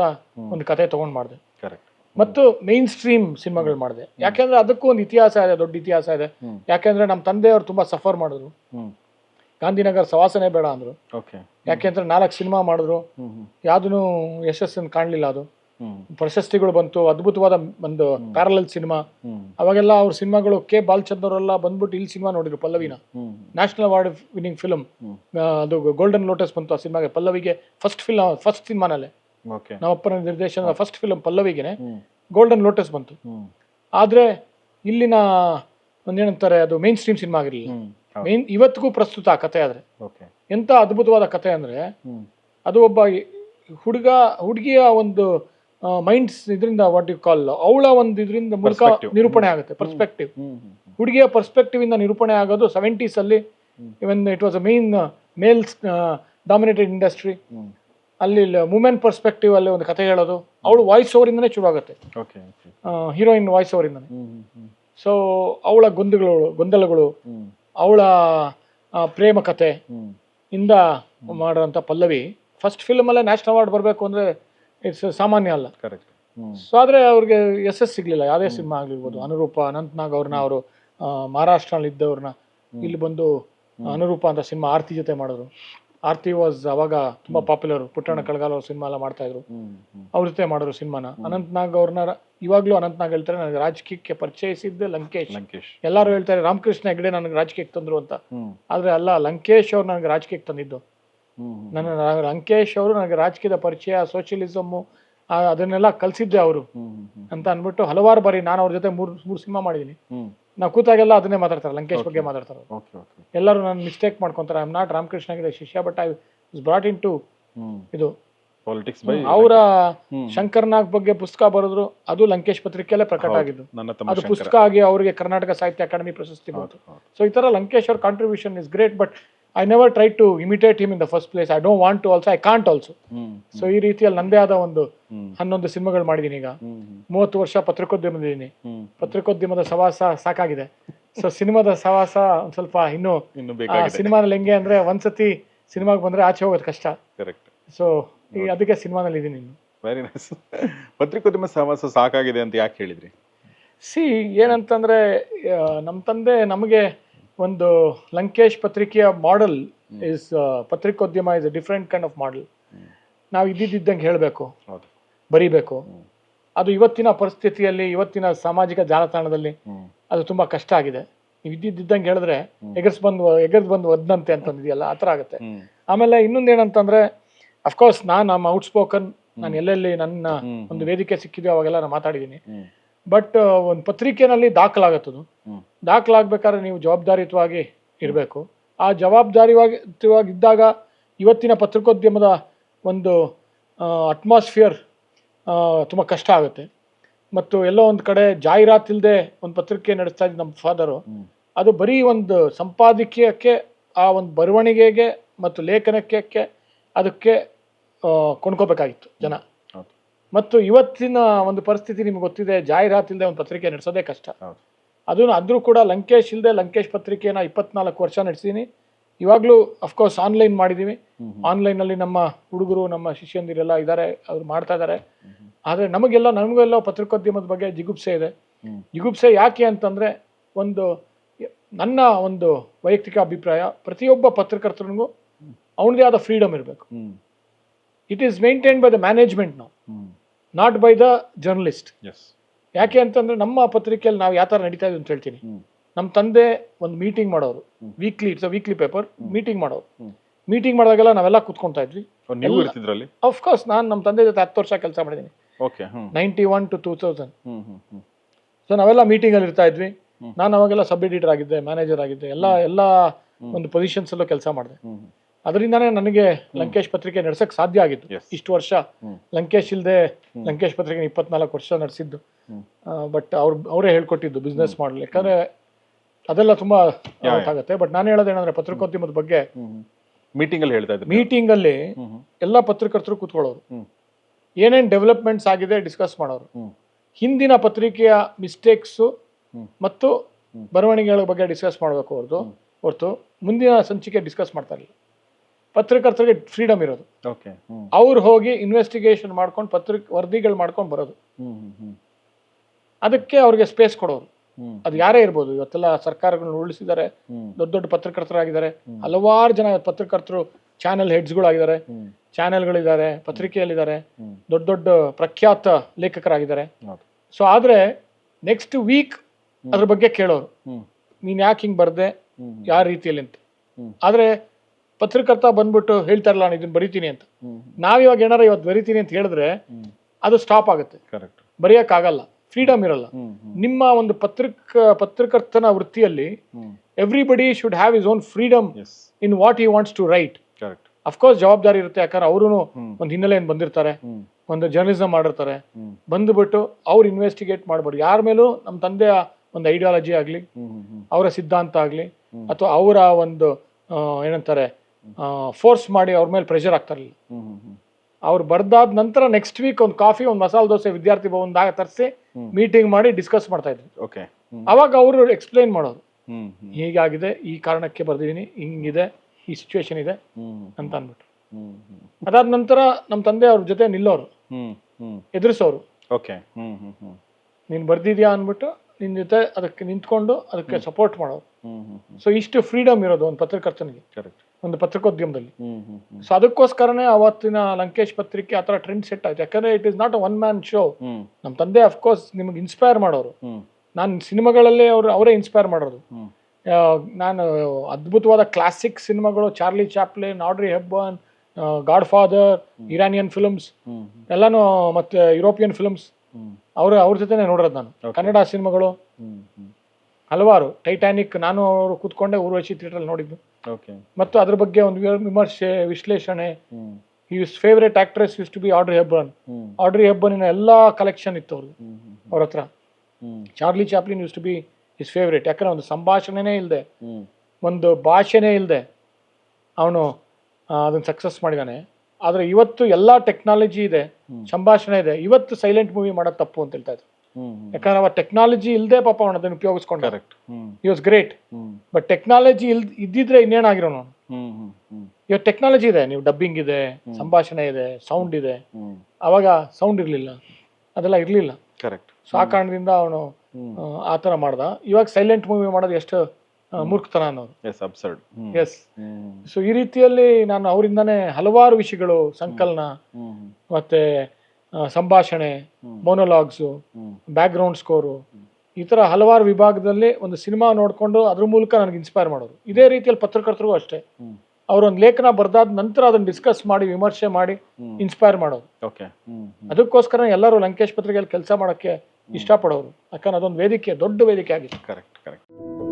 ಒಂದು ಕತೆ ತಗೊಂಡ್ ಮಾಡಿದೆ. ಕರೆಕ್ಟ್ ಮತ್ತು ಮೇನ್ ಸ್ಟ್ರೀಮ್ ಸಿನಿಮಾಗಳು ಮಾಡಿದೆ. ಯಾಕೆಂದ್ರೆ ಅದಕ್ಕೂ ಒಂದು ಇತಿಹಾಸ ಇದೆ ದೊಡ್ಡ ಇತಿಹಾಸ ಇದೆ. ಯಾಕೆಂದ್ರೆ ನಮ್ಮ ತಂದೆಯವರು ತುಂಬಾ ಸಫರ್ ಮಾಡಿದ್ರು. ಗಾಂಧಿನಗರ ಸವಾಸನೆ ಬೇಡ ಅಂದ್ರು. ಯಾಕೆಂದ್ರೆ ನಾಲ್ಕು ಸಿನಿಮಾ ಮಾಡಿದ್ರು. ಯಾವ್ದು ಯಶಸ್ಸನ್ನು ಕಾಣಲಿಲ್ಲ ಅದು. ಪ್ರಶಸ್ತಿಗಳು ಬಂತು ಅದ್ಭುತವಾದ ಒಂದು ಪ್ಯಾರಲಲ್ ಸಿನಿಮಾ. ಅವಾಗೆಲ್ಲ ಅವ್ರ ಸಿನಿಮಾಗಳು ಕೆ ಬಾಲ್ಚಂದ್ರ ಅವರೆಲ್ಲ ಬಂದ್ಬಿಟ್ಟು ಇಲ್ಲಿ ಸಿನಿಮಾ ನೋಡಿದ್ರು ಪಲ್ಲವಿನ. ನ್ಯಾಷನಲ್ ಅವಾರ್ಡ್ ವಿನ್ನಿಂಗ್ ಫಿಲಮ್ ಅದು ಗೋಲ್ಡನ್ ಲೋಟಸ್ ಬಂತು ಆ ಸಿನಿಮಾಗೆ ಪಲ್ಲವಿಗೆ ಫಸ್ಟ್ ಫಿಲ್ಮ್ ಫಸ್ಟ್ ಸಿನಿಮಾನಲ್ಲೇ. ನಮ್ಮಪ್ಪನ ನಿರ್ದೇಶನದ ಫಸ್ಟ್ ಫಿಲ್ಮ್ ಪಲ್ಲವಿಗೆನೆ. ಗೋಲ್ಡನ್ ಲೋಟಸ್ ಬಂತು. ಆದ್ರೆ ಇಲ್ಲಿನ ಒಂದೇನಂತಾರೆ ಅದು ಮೇನ್ ಸ್ಟ್ರೀಮ್ ಸಿನಿಮಾ ಆಗಿರಲಿಲ್ಲ. ಮೇನ್ ಇವತ್ತಿಗೂ ಪ್ರಸ್ತುತ ಆ ಕತೆ ಆದರೆ. ಎಂಥ ಅದ್ಭುತವಾದ ಕತೆ ಅಂದರೆ ಅದು ಒಬ್ಬ ಹುಡುಗ ಹುಡುಗಿಯ ಒಂದು ಮೈಂಡ್ಸ್ ಇದರಿಂದ ವಾಟ್ ಯು ಕಾಲ್ ಅವಳ ಒಂದು ಇದರಿಂದ ಮೂಲಕ ನಿರೂಪಣೆ ಆಗುತ್ತೆ ಪರ್ಸ್ಪೆಕ್ಟಿವ್ ಹುಡುಗಿಯ ಪರ್ಸ್ಪೆಕ್ಟಿವ್ ಇಂದ ನಿರೂಪಣೆ ಆಗೋದು ಸೆವೆಂಟೀಸ್ ಅಲ್ಲಿ even it was a main males dominated industry ಅಲ್ಲಿ ವುಮೆನ್ ಪರ್ಸ್ಪೆಕ್ಟಿವ್ ಅಲ್ಲಿ ಒಂದು ಕತೆ ಹೇಳೋದು. ಅವಳು ವಾಯ್ಸ್ ಓವರಿಂದನೇ ಶುರು ಆಗುತ್ತೆ ಹೀರೋಯಿನ್ ವಾಯ್ಸ್ ಓವರ್ ಇಂದನೇ. ಸೊ ಅವಳ ಗೊಂದಲಗಳು ಗೊಂದಲಗಳು ಅವಳ ಪ್ರೇಮ ಕತೆ ಇಂದ ಮಾಡೋಂಥ ಪಲ್ಲವಿ ಫಸ್ಟ್ ಫಿಲ್ಮಲ್ಲೇ ನ್ಯಾಷನಲ್ ಅವಾರ್ಡ್ ಬರಬೇಕು ಅಂದರೆ ಇಟ್ಸ್ ಸಾಮಾನ್ಯ ಅಲ್ಲ. ಕರೆಕ್ಟ್ ಸೊ ಆದರೆ ಅವ್ರಿಗೆ ಎಸ್ ಎಸ್ ಸಿಗ್ಲಿಲ್ಲ. ಯಾವುದೇ ಸಿನಿಮಾ ಆಗಿರ್ಬೋದು ಅನುರೂಪ ಅನಂತ್ನಾಗ್ ಅವ್ರನ್ನ ಅವರು ಮಹಾರಾಷ್ಟ್ರಲ್ಲಿ ಇದ್ದವ್ರನ್ನ ಇಲ್ಲಿ ಬಂದು ಅನುರೂಪ ಅಂತ ಸಿನಿಮಾ ಆರ್ತಿ ಜೊತೆ ಮಾಡಿದ್ರು. ಆರ್ತಿ ವಾಸ್ ಅವಾಗ ತುಂಬಾ ಪಾಪ್ಯುಲರ್ ಪುಟ್ಟಣ್ಣ ಕಳಗಾಲ ಅವ್ರ ಸಿನಿಮಾ ಎಲ್ಲ ಮಾಡ್ತಾ ಇದ್ರು. ಅವ್ರ ಜೊತೆ ಮಾಡಿದ್ರು ಸಿನಿಮಾನ. ಅನಂತ್ನಾಗ್ ಅವ್ರನ್ನ ಇವಾಗ್ಲೂ ಅನಂತ್ನಾಗ್ ಹೇಳ್ತಾರೆ ನನಗೆ ರಾಜಕೀಯಕ್ಕೆ ಪರಿಚಯಿಸಿದ್ದೆ ಲಂಕೇಶ್. ಲಂಕೇಶ್. ಎಲ್ಲರೂ ಹೇಳ್ತಾರೆ ರಾಮಕೃಷ್ಣ ಹೆಗ್ಡೆ ನನಗೆ ರಾಜಕೀಯಕ್ಕೆ ತಂದ್ರು ಅಂತ. ಆದ್ರೆ ಅಲ್ಲ ಲಂಕೇಶ್ ಅವ್ರು ನನಗೆ ರಾಜಕೀಯಕ್ಕೆ ತಂದಿದ್ದು. ನನ್ನ ಲಂಕೇಶ್ ಅವರು ನನಗೆ ರಾಜಕೀಯದ ಪರಿಚಯ ಸೋಷಿಯಲಿಸಮ್ ಅದನ್ನೆಲ್ಲ ಕಲ್ಸಿದ್ದೆ ಅವರು ಅಂತ ಅಂದ್ಬಿಟ್ಟು ಹಲವಾರು ಬಾರಿ ನಾನು ಅವ್ರ ಜೊತೆ ಮೂರು ಮೂರು ಸಿನಿಮಾ ಮಾಡಿದ್ದೀನಿ ಹ್ಮ್. ನಾವು ಕೂತಾಗೆಲ್ಲ ಅದನ್ನೇ ಮಾತಾಡ್ತಾರೆ ಲಂಕೇಶ್ ಬಗ್ಗೆ ಮಾತಾಡ್ತಾರೆ ಎಲ್ಲರೂ ನಾನು ಮಿಸ್ಟೇಕ್ ಮಾಡ್ಕೊಂತಾರೆ ಐ ಆಮ್ ನಾಟ್ ಆಗಿದೆ ಶಿಷ್ಯ but I is brought in to ಇದು. ಪಾಲಿಟಿಕ್ಸ್ ಬೈ ಅವರ. ಶಂಕರ್ನಾಗ್ ಬಗ್ಗೆ ಪುಸ್ತಕ ಬರೆದ್ರು ಅದು ಲಂಕೇಶ್ ಪತ್ರಿಕೆಯಲ್ಲೇ ಪ್ರಕಟ ಆಗಿದ್ದು. ಅದು ಪುಸ್ತಕ ಆಗಿ ಅವರಿಗೆ ಕರ್ನಾಟಕ ಸಾಹಿತ್ಯ ಅಕಾಡೆಮಿ ಪ್ರಶಸ್ತಿ ಬಂತು. ಸೊ ಈ ತರ ಲಂಕೇಶ್ ಅವ್ರ contribution is great but I never try to imitate him in the first place I don't want to also I can't also so ಈ ರೀತಿಯಲ್ಲಿ ನಂದೇ ಆದ ಒಂದು ಹನ್ನೊಂದು ಸಿನಿಮಾಗಳು ಮಾಡಿದ್ದೀನಿ ಈಗ. ಮೂವತ್ತು ವರ್ಷ ಪತ್ರಿಕೋದ್ಯಮದಿದ್ದೀನಿ ಪತ್ರಿಕೋದ್ಯಮದ ಸವಾಸ ಸಾಕಾಗಿದೆ. ಸೊ ಸಿನಿಮಾದ ಸವಾಸ ಒಂದ್ ಸ್ವಲ್ಪ ಇನ್ನು ಸಿನಿಮಾನಲ್ಲಿ ಹೆಂಗೆ ಅಂದ್ರೆ ಒಂದ್ಸತಿ ಸಿನಿಮಾಗೆ ಬಂದ್ರೆ ಆಚೆ ಹೋಗೋದು ಕಷ್ಟ. ಕರೆಕ್ಟ್ ಸೊ ಈ ಅದಕ್ಕೆ ಸಿನಿಮಾನಲ್ಲಿ ಇದೀನಿ ವೆರಿ ನೈಸ್ ಪತ್ರಿಕೋದ್ಯಮ ಸವಾಸ ಸಾಕಾಗಿದೆ ಅಂತ ಯಾಕೆ ಹೇಳಿದ್ರಿ? ಸಿ ಏನಂತಂದ್ರೆ ನಮ್ಮ ತಂದೆ ನಮಗೆ ಒಂದು ಲಂಕೇಶ್ ಪತ್ರಿಕೆಯ ಮಾಡೆಲ್ ಇಸ್ ಪತ್ರಿಕೋದ್ಯಮ is a different kind of model ನಾವು ಇದ್ದಿದ್ದಂಗೆ ಹೇಳಬೇಕು ಬರೀಬೇಕು. ಅದು ಇವತ್ತಿನ ಪರಿಸ್ಥಿತಿಯಲ್ಲಿ ಇವತ್ತಿನ ಸಾಮಾಜಿಕ ಜಾಲತಾಣದಲ್ಲಿ ಅದು ತುಂಬಾ ಕಷ್ಟ ಆಗಿದೆ. ನೀವು ಇದ್ದಿದ್ದಂಗೆ ಹೇಳಿದ್ರೆ ಎಗರ್ಸ್ ಬಂದು ಎಗರ್ಸ್ ಬಂದು ಒದ್ನಂತೆ ಅಂತಂದಿದೆಯಲ್ಲ ಆ ಥರ ಆಗುತ್ತೆ. ಆಮೇಲೆ ಇನ್ನೊಂದೇನಂತಂದ್ರೆ ಅಫ್ಕೋರ್ಸ್ ನಾನು ನಮ್ಮ ಔಟ್ಸ್ಪೋಕನ್ ನಾನು ಎಲ್ಲೆಲ್ಲಿ ನನ್ನ ಒಂದು ವೇದಿಕೆ ಸಿಕ್ಕಿದೆಯೋ ಅವಾಗೆಲ್ಲ ನಾನು ಮಾತಾಡಿದ್ದೀನಿ. ಬಟ್ ಒಂದು ಪತ್ರಿಕೆನಲ್ಲಿ ದಾಖಲಾಗತ್ತದು. ದಾಖಲಾಗಬೇಕಾದ್ರೆ ನೀವು ಜವಾಬ್ದಾರಿಯುತವಾಗಿ ಇರಬೇಕು. ಆ ಜವಾಬ್ದಾರಿಯುತವಾಗಿದ್ದಾಗ ಇದ್ದಾಗ ಇವತ್ತಿನ ಪತ್ರಿಕೋದ್ಯಮದ ಒಂದು ಅಟ್ಮಾಸ್ಫಿಯರ್ ತುಂಬ ಕಷ್ಟ ಆಗುತ್ತೆ. ಮತ್ತು ಎಲ್ಲೋ ಒಂದು ಕಡೆ ಜಾಹೀರಾತಿಲ್ಲದೆ ಒಂದು ಪತ್ರಿಕೆ ನಡೆಸ್ತಾ ಇದ್ದ ನಮ್ಮ ಫಾದರು ಅದು ಬರೀ ಒಂದು ಸಂಪಾದಕೀಯಕ್ಕೆ ಆ ಒಂದು ಬರವಣಿಗೆಗೆ ಮತ್ತು ಲೇಖನಕ್ಕೆ ಅದಕ್ಕೆ ಕೊಂಡ್ಕೋಬೇಕಾಗಿತ್ತು ಜನ. ಮತ್ತು ಇವತ್ತಿನ ಒಂದು ಪರಿಸ್ಥಿತಿ ನಿಮ್ಗೆ ಗೊತ್ತಿದೆ ಜಾಹೀರಾತಿಲ್ಲದೆ ಒಂದು ಪತ್ರಿಕೆ ನಡೆಸೋದೇ ಕಷ್ಟ. ಅದನ್ನು ಅದು ಆದರೂ ಕೂಡ ಲಂಕೇಶ್ ಇಲ್ಲದೆ ಲಂಕೇಶ್ ಪತ್ರಿಕೆನ ಇಪ್ಪತ್ನಾಲ್ಕು ವರ್ಷ ನಡೆಸಿದ್ದೀನಿ ಇವಾಗಲೂ ಅಫ್ಕೋರ್ಸ್ ಆನ್ಲೈನ್ ಮಾಡಿದ್ದೀವಿ ಆನ್ಲೈನಲ್ಲಿ ನಮ್ಮ ಹುಡುಗರು ನಮ್ಮ ಶಿಷ್ಯಂದಿರೆಲ್ಲ ಇದ್ದಾರೆ ಅವ್ರು ಮಾಡ್ತಾ ಇದ್ದಾರೆ ಆದರೆ ನಮಗೆಲ್ಲ ನಮಗೆಲ್ಲ ಪತ್ರಿಕೋದ್ಯಮದ ಬಗ್ಗೆ ಜಿಗುಪ್ಸೆ ಇದೆ. ಜಿಗುಪ್ಸೆ ಯಾಕೆ ಅಂತಂದರೆ ಒಂದು ನನ್ನ ಒಂದು ವೈಯಕ್ತಿಕ ಅಭಿಪ್ರಾಯ ಪ್ರತಿಯೊಬ್ಬ ಪತ್ರಕರ್ತನಿಗೂ ಅವನದೇ ಆದ ಫ್ರೀಡಮ್ ಇರಬೇಕು. It is maintain by the management ನಾವು ನಾಟ್ ಬೈ ದ ಜರ್ನಲಿಸ್ಟ್ ಯಾಕೆ ಅಂತಂದ್ರೆ ನಮ್ಮ ಪತ್ರಿಕೆಯಲ್ಲಿ ನಾವು ಯಾವ ಥರ ನಡೀತಾ ಇದ್ದೀವಿ ಅಂತ ಹೇಳ್ತೀನಿ. ನಮ್ಮ ತಂದೆ ಒಂದು ಮೀಟಿಂಗ್ ಮಾಡೋರು. Weekly it's weekly paper meeting ಮಾಡೋರು. ಮೀಟಿಂಗ್ ಮಾಡಿದಾಗೆಲ್ಲ ನಾವೆಲ್ಲ ಕುತ್ಕೊಂತ ಇದ್ವಿ. ಅಫ್ಕೋರ್ಸ್ ನಾನು ನಮ್ಮ ತಂದೆ ಜೊತೆ ಹತ್ತು ವರ್ಷ ಕೆಲಸ ಮಾಡಿದ್ದೀನಿ ninety one to two thousand so ನಾವೆಲ್ಲ ಮೀಟಿಂಗಲ್ಲಿ ಇರ್ತಾ ಇದ್ವಿ. ನಾನು ಅವಾಗೆಲ್ಲ ಸಬ್ ಎಡಿಟರ್ ಆಗಿದ್ದೆ ಮ್ಯಾನೇಜರ್ ಆಗಿದ್ದೆ ಎಲ್ಲ ಎಲ್ಲ ಒಂದು ಪೊಸಿಷನ್ಸ್ ಅಲ್ಲೂ ಕೆಲಸ ಮಾಡಿದೆ. ಅದರಿಂದಾನೇ ನನಗೆ ಲಂಕೇಶ್ ಪತ್ರಿಕೆ ನಡೆಸಕ್ ಸಾಧ್ಯ ಆಗಿತ್ತು. ಇಷ್ಟು ವರ್ಷ ಲಂಕೇಶ್ ಇಲ್ಲದೆ ಲಂಕೇಶ್ ಪತ್ರಿಕೆ ಇಪ್ಪತ್ನಾಲ್ಕು ವರ್ಷ ನಡೆಸಿದ್ದು. ಬಟ್ ಅವ್ರು ಅವರೇ ಹೇಳ್ಕೊಟ್ಟಿದ್ದು ಬಿಸ್ನೆಸ್ ಮಾಡಲು ಯಾಕಂದ್ರೆ ಅದೆಲ್ಲ ತುಂಬಾ ಆಗುತ್ತೆ. ಬಟ್ ನಾನು ಹೇಳೋದೇನಂದ್ರೆ ಪತ್ರಿಕೋದ್ಯಮದ ಬಗ್ಗೆ ಮೀಟಿಂಗ್ ಅಲ್ಲಿ ಹೇಳ್ತಾ ಇದ್ದೆ ಮೀಟಿಂಗ್ ಅಲ್ಲಿ ಎಲ್ಲ ಪತ್ರಕರ್ತರು ಕೂತ್ಕೊಳ್ಳೋರು. ಏನೇನ್ ಡೆವಲಪ್ಮೆಂಟ್ಸ್ ಆಗಿದೆ ಡಿಸ್ಕಸ್ ಮಾಡೋರು. ಹಿಂದಿನ ಪತ್ರಿಕೆಯ ಮಿಸ್ಟೇಕ್ಸು ಮತ್ತು ಬರವಣಿಗೆಗಳ ಬಗ್ಗೆ ಡಿಸ್ಕಸ್ ಮಾಡಬೇಕು ಹೊರತು. ಹೊರತು ಮುಂದಿನ ಸಂಚಿಕೆ ಡಿಸ್ಕಸ್ ಮಾಡ್ತಾ ಇರಲಿಲ್ಲ. ಪತ್ರಕರ್ತರಿಗೆ ಫ್ರೀಡಮ್ ಇರೋದು. ಓಕೆ ಅವ್ರು ಹೋಗಿ ಇನ್ವೆಸ್ಟಿಗೇಷನ್ ಮಾಡ್ಕೊಂಡು ಪತ್ರಿಕೆ ವರದಿಗಳು ಮಾಡ್ಕೊಂಡು ಬರೋದು. ಅದಕ್ಕೆ ಅವ್ರಿಗೆ ಸ್ಪೇಸ್ ಕೊಡೋರು. ಅದು ಯಾರೇ ಇರ್ಬೋದು ಇವತ್ತೆಲ್ಲ ಸರ್ಕಾರಗಳನ್ನ ಉರುಳಿಸಿದ್ದಾರೆ ದೊಡ್ಡ ದೊಡ್ಡ ಪತ್ರಕರ್ತರಾಗಿದ್ದಾರೆ ಹಲವಾರು ಜನ ಪತ್ರಕರ್ತರು ಚಾನೆಲ್ ಹೆಡ್ಸ್ಗಳಾಗಿದ್ದಾರೆ ಚಾನೆಲ್ಗಳಿದ್ದಾರೆ ಪತ್ರಿಕೆಯಲ್ಲಿದ್ದಾರೆ. ದೊಡ್ಡ ದೊಡ್ಡ ಪ್ರಖ್ಯಾತ ಲೇಖಕರಾಗಿದ್ದಾರೆ. ಸೊ ಆದರೆ ನೆಕ್ಸ್ಟ್ ವೀಕ್ ಅದ್ರ ಬಗ್ಗೆ ಕೇಳೋರು. ನೀನು ಯಾಕೆ ಹಿಂಗೆ ಬರ್ದೆ? ಯಾವ ರೀತಿಯಲ್ಲಿ ಅಂತ. ಆದರೆ ಪತ್ರಕರ್ತ ಬಂದ್ಬಿಟ್ಟು ಹೇಳ್ತಾರಲ್ಲ ನಾನು ಇದನ್ನ ಬರಿತೀನಿ ಅಂತ. ನಾವ್ ಇವಾಗ ಏನಾರ ಇವತ್ತು ಬರಿತೀನಿ ಅಂತ ಹೇಳಿದ್ರೆ ಅದು ಸ್ಟಾಪ್ ಆಗುತ್ತೆ. ಕರೆಕ್ಟ್ ಆಗಲ್ಲ ಫ್ರೀಡಮ್ ಇರಲ್ಲ. ನಿಮ್ಮ ಒಂದು ಪತ್ರಿಕ ಪತ್ರಕರ್ತನ ವೃತ್ತಿಯಲ್ಲಿ everybody should have is own freedom in what he wants to write of course ಜವಾಬ್ದಾರಿ ಇರುತ್ತೆ ಯಾಕಂದ್ರೆ ಅವರು ಒಂದ್ ಹಿನ್ನೆಲೆಯಿಂದ ಬಂದಿರ್ತಾರೆ ಒಂದು ಜರ್ನಲಿಸಮ್ ಮಾಡಿರ್ತಾರೆ. ಬಂದ್ಬಿಟ್ಟು ಅವ್ರು ಇನ್ವೆಸ್ಟಿಗೇಟ್ ಮಾಡ್ಬೋದು. ಯಾರ ಮೇಲೂ ನಮ್ಮ ತಂದೆಯ ಒಂದು ಐಡಿಯಾಲಜಿ ಆಗಲಿ ಅವರ ಸಿದ್ಧಾಂತ ಆಗಲಿ ಅಥವಾ ಅವರ ಒಂದು ಏನಂತಾರೆ ಫೋರ್ಸ್ ಮಾಡಿ ಅವ್ರ ಮೇಲೆ ಪ್ರೆಷರ್ ಆಗ್ತಾರಲ್ಲ ಅವ್ರು ಬರ್ದಾದ ನಂತರ ನೆಕ್ಸ್ಟ್ ವೀಕ್ ಒಂದು ಕಾಫಿ ಒಂದು ಮಸಾಲ ದೋಸೆ ವಿದ್ಯಾರ್ಥಿ ಭವನದಾಗ ತರಿಸಿ. ಮೀಟಿಂಗ್ ಮಾಡಿ ಡಿಸ್ಕಸ್ ಮಾಡ್ತಾ ಇದ್ರು. ಓಕೆ ಅವಾಗ ಅವರು ಎಕ್ಸ್ಪ್ಲೈನ್ ಮಾಡೋದು. ಹೀಗಾಗಿದೆ ಈ ಕಾರಣಕ್ಕೆ ಬರ್ದಿದ್ದೀನಿ ಹಿಂಗಿದೆ ಈ ಸಿಚುವೇಶನ್ ಇದೆ ಅಂತ ಅಂದ್ಬಿಟ್ಟು ಅದಾದ ನಂತರ ನಮ್ಮ ತಂದೆ ಅವ್ರ ಜೊತೆ ನಿಲ್ಲೋರು. ಎದುರಿಸೋರು. ನೀನು ಬರ್ದಿದ್ಯಾ ಅಂದ್ಬಿಟ್ಟು ನಿನ್ನ ಜೊತೆ ಅದಕ್ಕೆ ನಿಂತ್ಕೊಂಡು ಅದಕ್ಕೆ ಸಪೋರ್ಟ್ ಮಾಡೋರು. ಸೊ ಇಷ್ಟು ಫ್ರೀಡಮ್ ಇರೋದು ಒಂದು ಪತ್ರಕರ್ತನಿಗೆ. ಕರೆಕ್ಟ್ ಒಂದು ಪತ್ರಿಕೋದ್ಯಮದಲ್ಲಿ. ಸೊ ಅದಕ್ಕೋಸ್ಕರನೇ ಅವತ್ತಿನ ಲಂಕೇಶ್ ಪತ್ರಿಕೆ ಆ ಥರ ಟ್ರೆಂಡ್ ಸೆಟ್ ಆಯ್ತು. ಯಾಕಂದ್ರೆ it is not one man show ನಮ್ಮ ತಂದೆ ಅಫ್ಕೋರ್ಸ್ ನಿಮ್ಗೆ ಇನ್ಸ್ಪೈರ್ ಮಾಡೋರು. ನಾನು ಸಿನಿಮಾಗಳಲ್ಲಿ ಅವರು ಅವರೇ ಇನ್ಸ್ಪೈರ್ ಮಾಡೋದು. ನಾನು ಅದ್ಭುತವಾದ ಕ್ಲಾಸಿಕ್ ಸಿನಿಮಾಗಳು Charlie Chaplin Audrey Hepburn Godfather Iranian films ಎಲ್ಲಾನು ಮತ್ತೆ ಯುರೋಪಿಯನ್ ಫಿಲ್ಮ್ಸ್ ಅವ್ರ ಅವ್ರ ಜೊತೆನೆ ನೋಡಿರೋದು ನಾನು. ಕನ್ನಡ ಸಿನಿಮಾಗಳು. ಹಲವಾರು. ಟೈಟಾನಿಕ್ ನಾನು ಅವರು ಕೂತ್ಕೊಂಡೆ ಊರ್ವಶಿ ಥಿಯೇಟ್ರಲ್ಲಿ ನೋಡಿದ್ದು. ಮತ್ತು ಅದ್ರ ಬಗ್ಗೆ ಒಂದು ವಿಮರ್ಶೆ ವಿಶ್ಲೇಷಣೆ. Is favourite actress use to be Audrey Hepburn Audrey Audrey ಹೆಬ್ಬನಿನ ಎಲ್ಲ ಕಲೆಕ್ಷನ್ ಇತ್ತು ಅವ್ರಿಗೆ ಅವ್ರ ಹತ್ರ. Charlie Chaplin use to be is favourite ಯಾಕಂದ್ರೆ ಒಂದು ಸಂಭಾಷಣೆನೇ ಇಲ್ಲದೆ ಒಂದು ಭಾಷೆನೇ ಇಲ್ಲದೆ ಅವನು ಅದನ್ನು ಸಕ್ಸಸ್ ಮಾಡಿದಾನೆ. ಆದ್ರೆ ಇವತ್ತು ಎಲ್ಲ ಟೆಕ್ನಾಲಜಿ ಇದೆ. ಸಂಭಾಷಣೆ ಇದೆ. ಇವತ್ತು ಸೈಲೆಂಟ್ ಮೂವಿ ಮಾಡೋದು ತಪ್ಪು ಅಂತ ಹೇಳ್ತಾ ಇದ್ರು. ಯಾಕಂದ್ರೆ ಅವ ಟೆಕ್ನಾಲಜಿ ಇಲ್ಲದೆ ಪಾಪ ಅವನು ಅದನ್ನು ಉಪಯೋಗಿಸ್ಕೊಂಡ. Correct he was great but technology ಇಲ್ ಇದ್ದಿದ್ರೆ ಇನ್ನೇನಾಗಿರೋ ಆಗಿರೋನು ಹ್ಮ್ ಹ್ಮ್ ಹ್ಮ್. ಇವತ್ತು ಟೆಕ್ನಾಲಜಿ ಇದೆ ನೀವು ಡಬ್ಬಿಂಗ್ ಇದೆ ಸಂಭಾಷಣೆ ಇದೆ ಸೌಂಡ್ ಇದೆ. ಅವಾಗ ಸೌಂಡ್ ಇರಲಿಲ್ಲ. ಅದೆಲ್ಲ ಇರಲಿಲ್ಲ. ಕರೆಕ್ಟ್ ಸೊ ಆ ಕಾರಣದಿಂದ ಅವನು ಆತರ ಆ ಥರ ಮಾಡ್ದ. ಇವಾಗ ಸೈಲೆಂಟ್ ಮೂವಿ ಮಾಡೋದು ಎಷ್ಟು ಮೂರ್ಖತನ ಅನ್ನೋದು. ಎಸ್ ಅಬ್ಸರ್ಡ್ ಎಸ್ ಸೊ ಈ ರೀತಿಯಲ್ಲಿ ನಾನು ಅವರಿಂದಾನೇ ಹಲವಾರು ವಿಷಯಗಳು ಸಂಕಲನ ಮತ್ತೆ ಸಂಭಾಷಣೆ ಮೊನೊಲಾಗ್ಸು ಬ್ಯಾಕ್ಗ್ರೌಂಡ್ ಸ್ಕೋರು ಈ ಥರ ಹಲವಾರು ವಿಭಾಗದಲ್ಲಿ ಒಂದು ಸಿನಿಮಾ ನೋಡಿಕೊಂಡು ಅದ್ರ ಮೂಲಕ ನನಗೆ ಇನ್ಸ್ಪೈರ್ ಮಾಡೋರು. ಇದೇ ರೀತಿಯಲ್ಲಿ ಪತ್ರಕರ್ತರಿಗೂ ಅಷ್ಟೇ. ಅವರು ಅವರೊಂದು ಲೇಖನ ಬರ್ದಾದ ನಂತರ ಅದನ್ನ ಡಿಸ್ಕಸ್ ಮಾಡಿ ವಿಮರ್ಶೆ ಮಾಡಿ ಇನ್ಸ್ಪೈರ್ ಹ್ಮ್ ಅದಕ್ಕೋಸ್ಕರ ಎಲ್ಲರೂ ಲಂಕೇಶ್ ಪತ್ರಿಕೆಯಲ್ಲಿ ಕೆಲಸ ಮಾಡೋಕ್ಕೆ ಇಷ್ಟಪಡೋರು. ಯಾಕಂದ್ರೆ ಅದೊಂದು ವೇದಿಕೆ ದೊಡ್ಡ ವೇದಿಕೆ ಆಗಿತ್ತು. Correct correct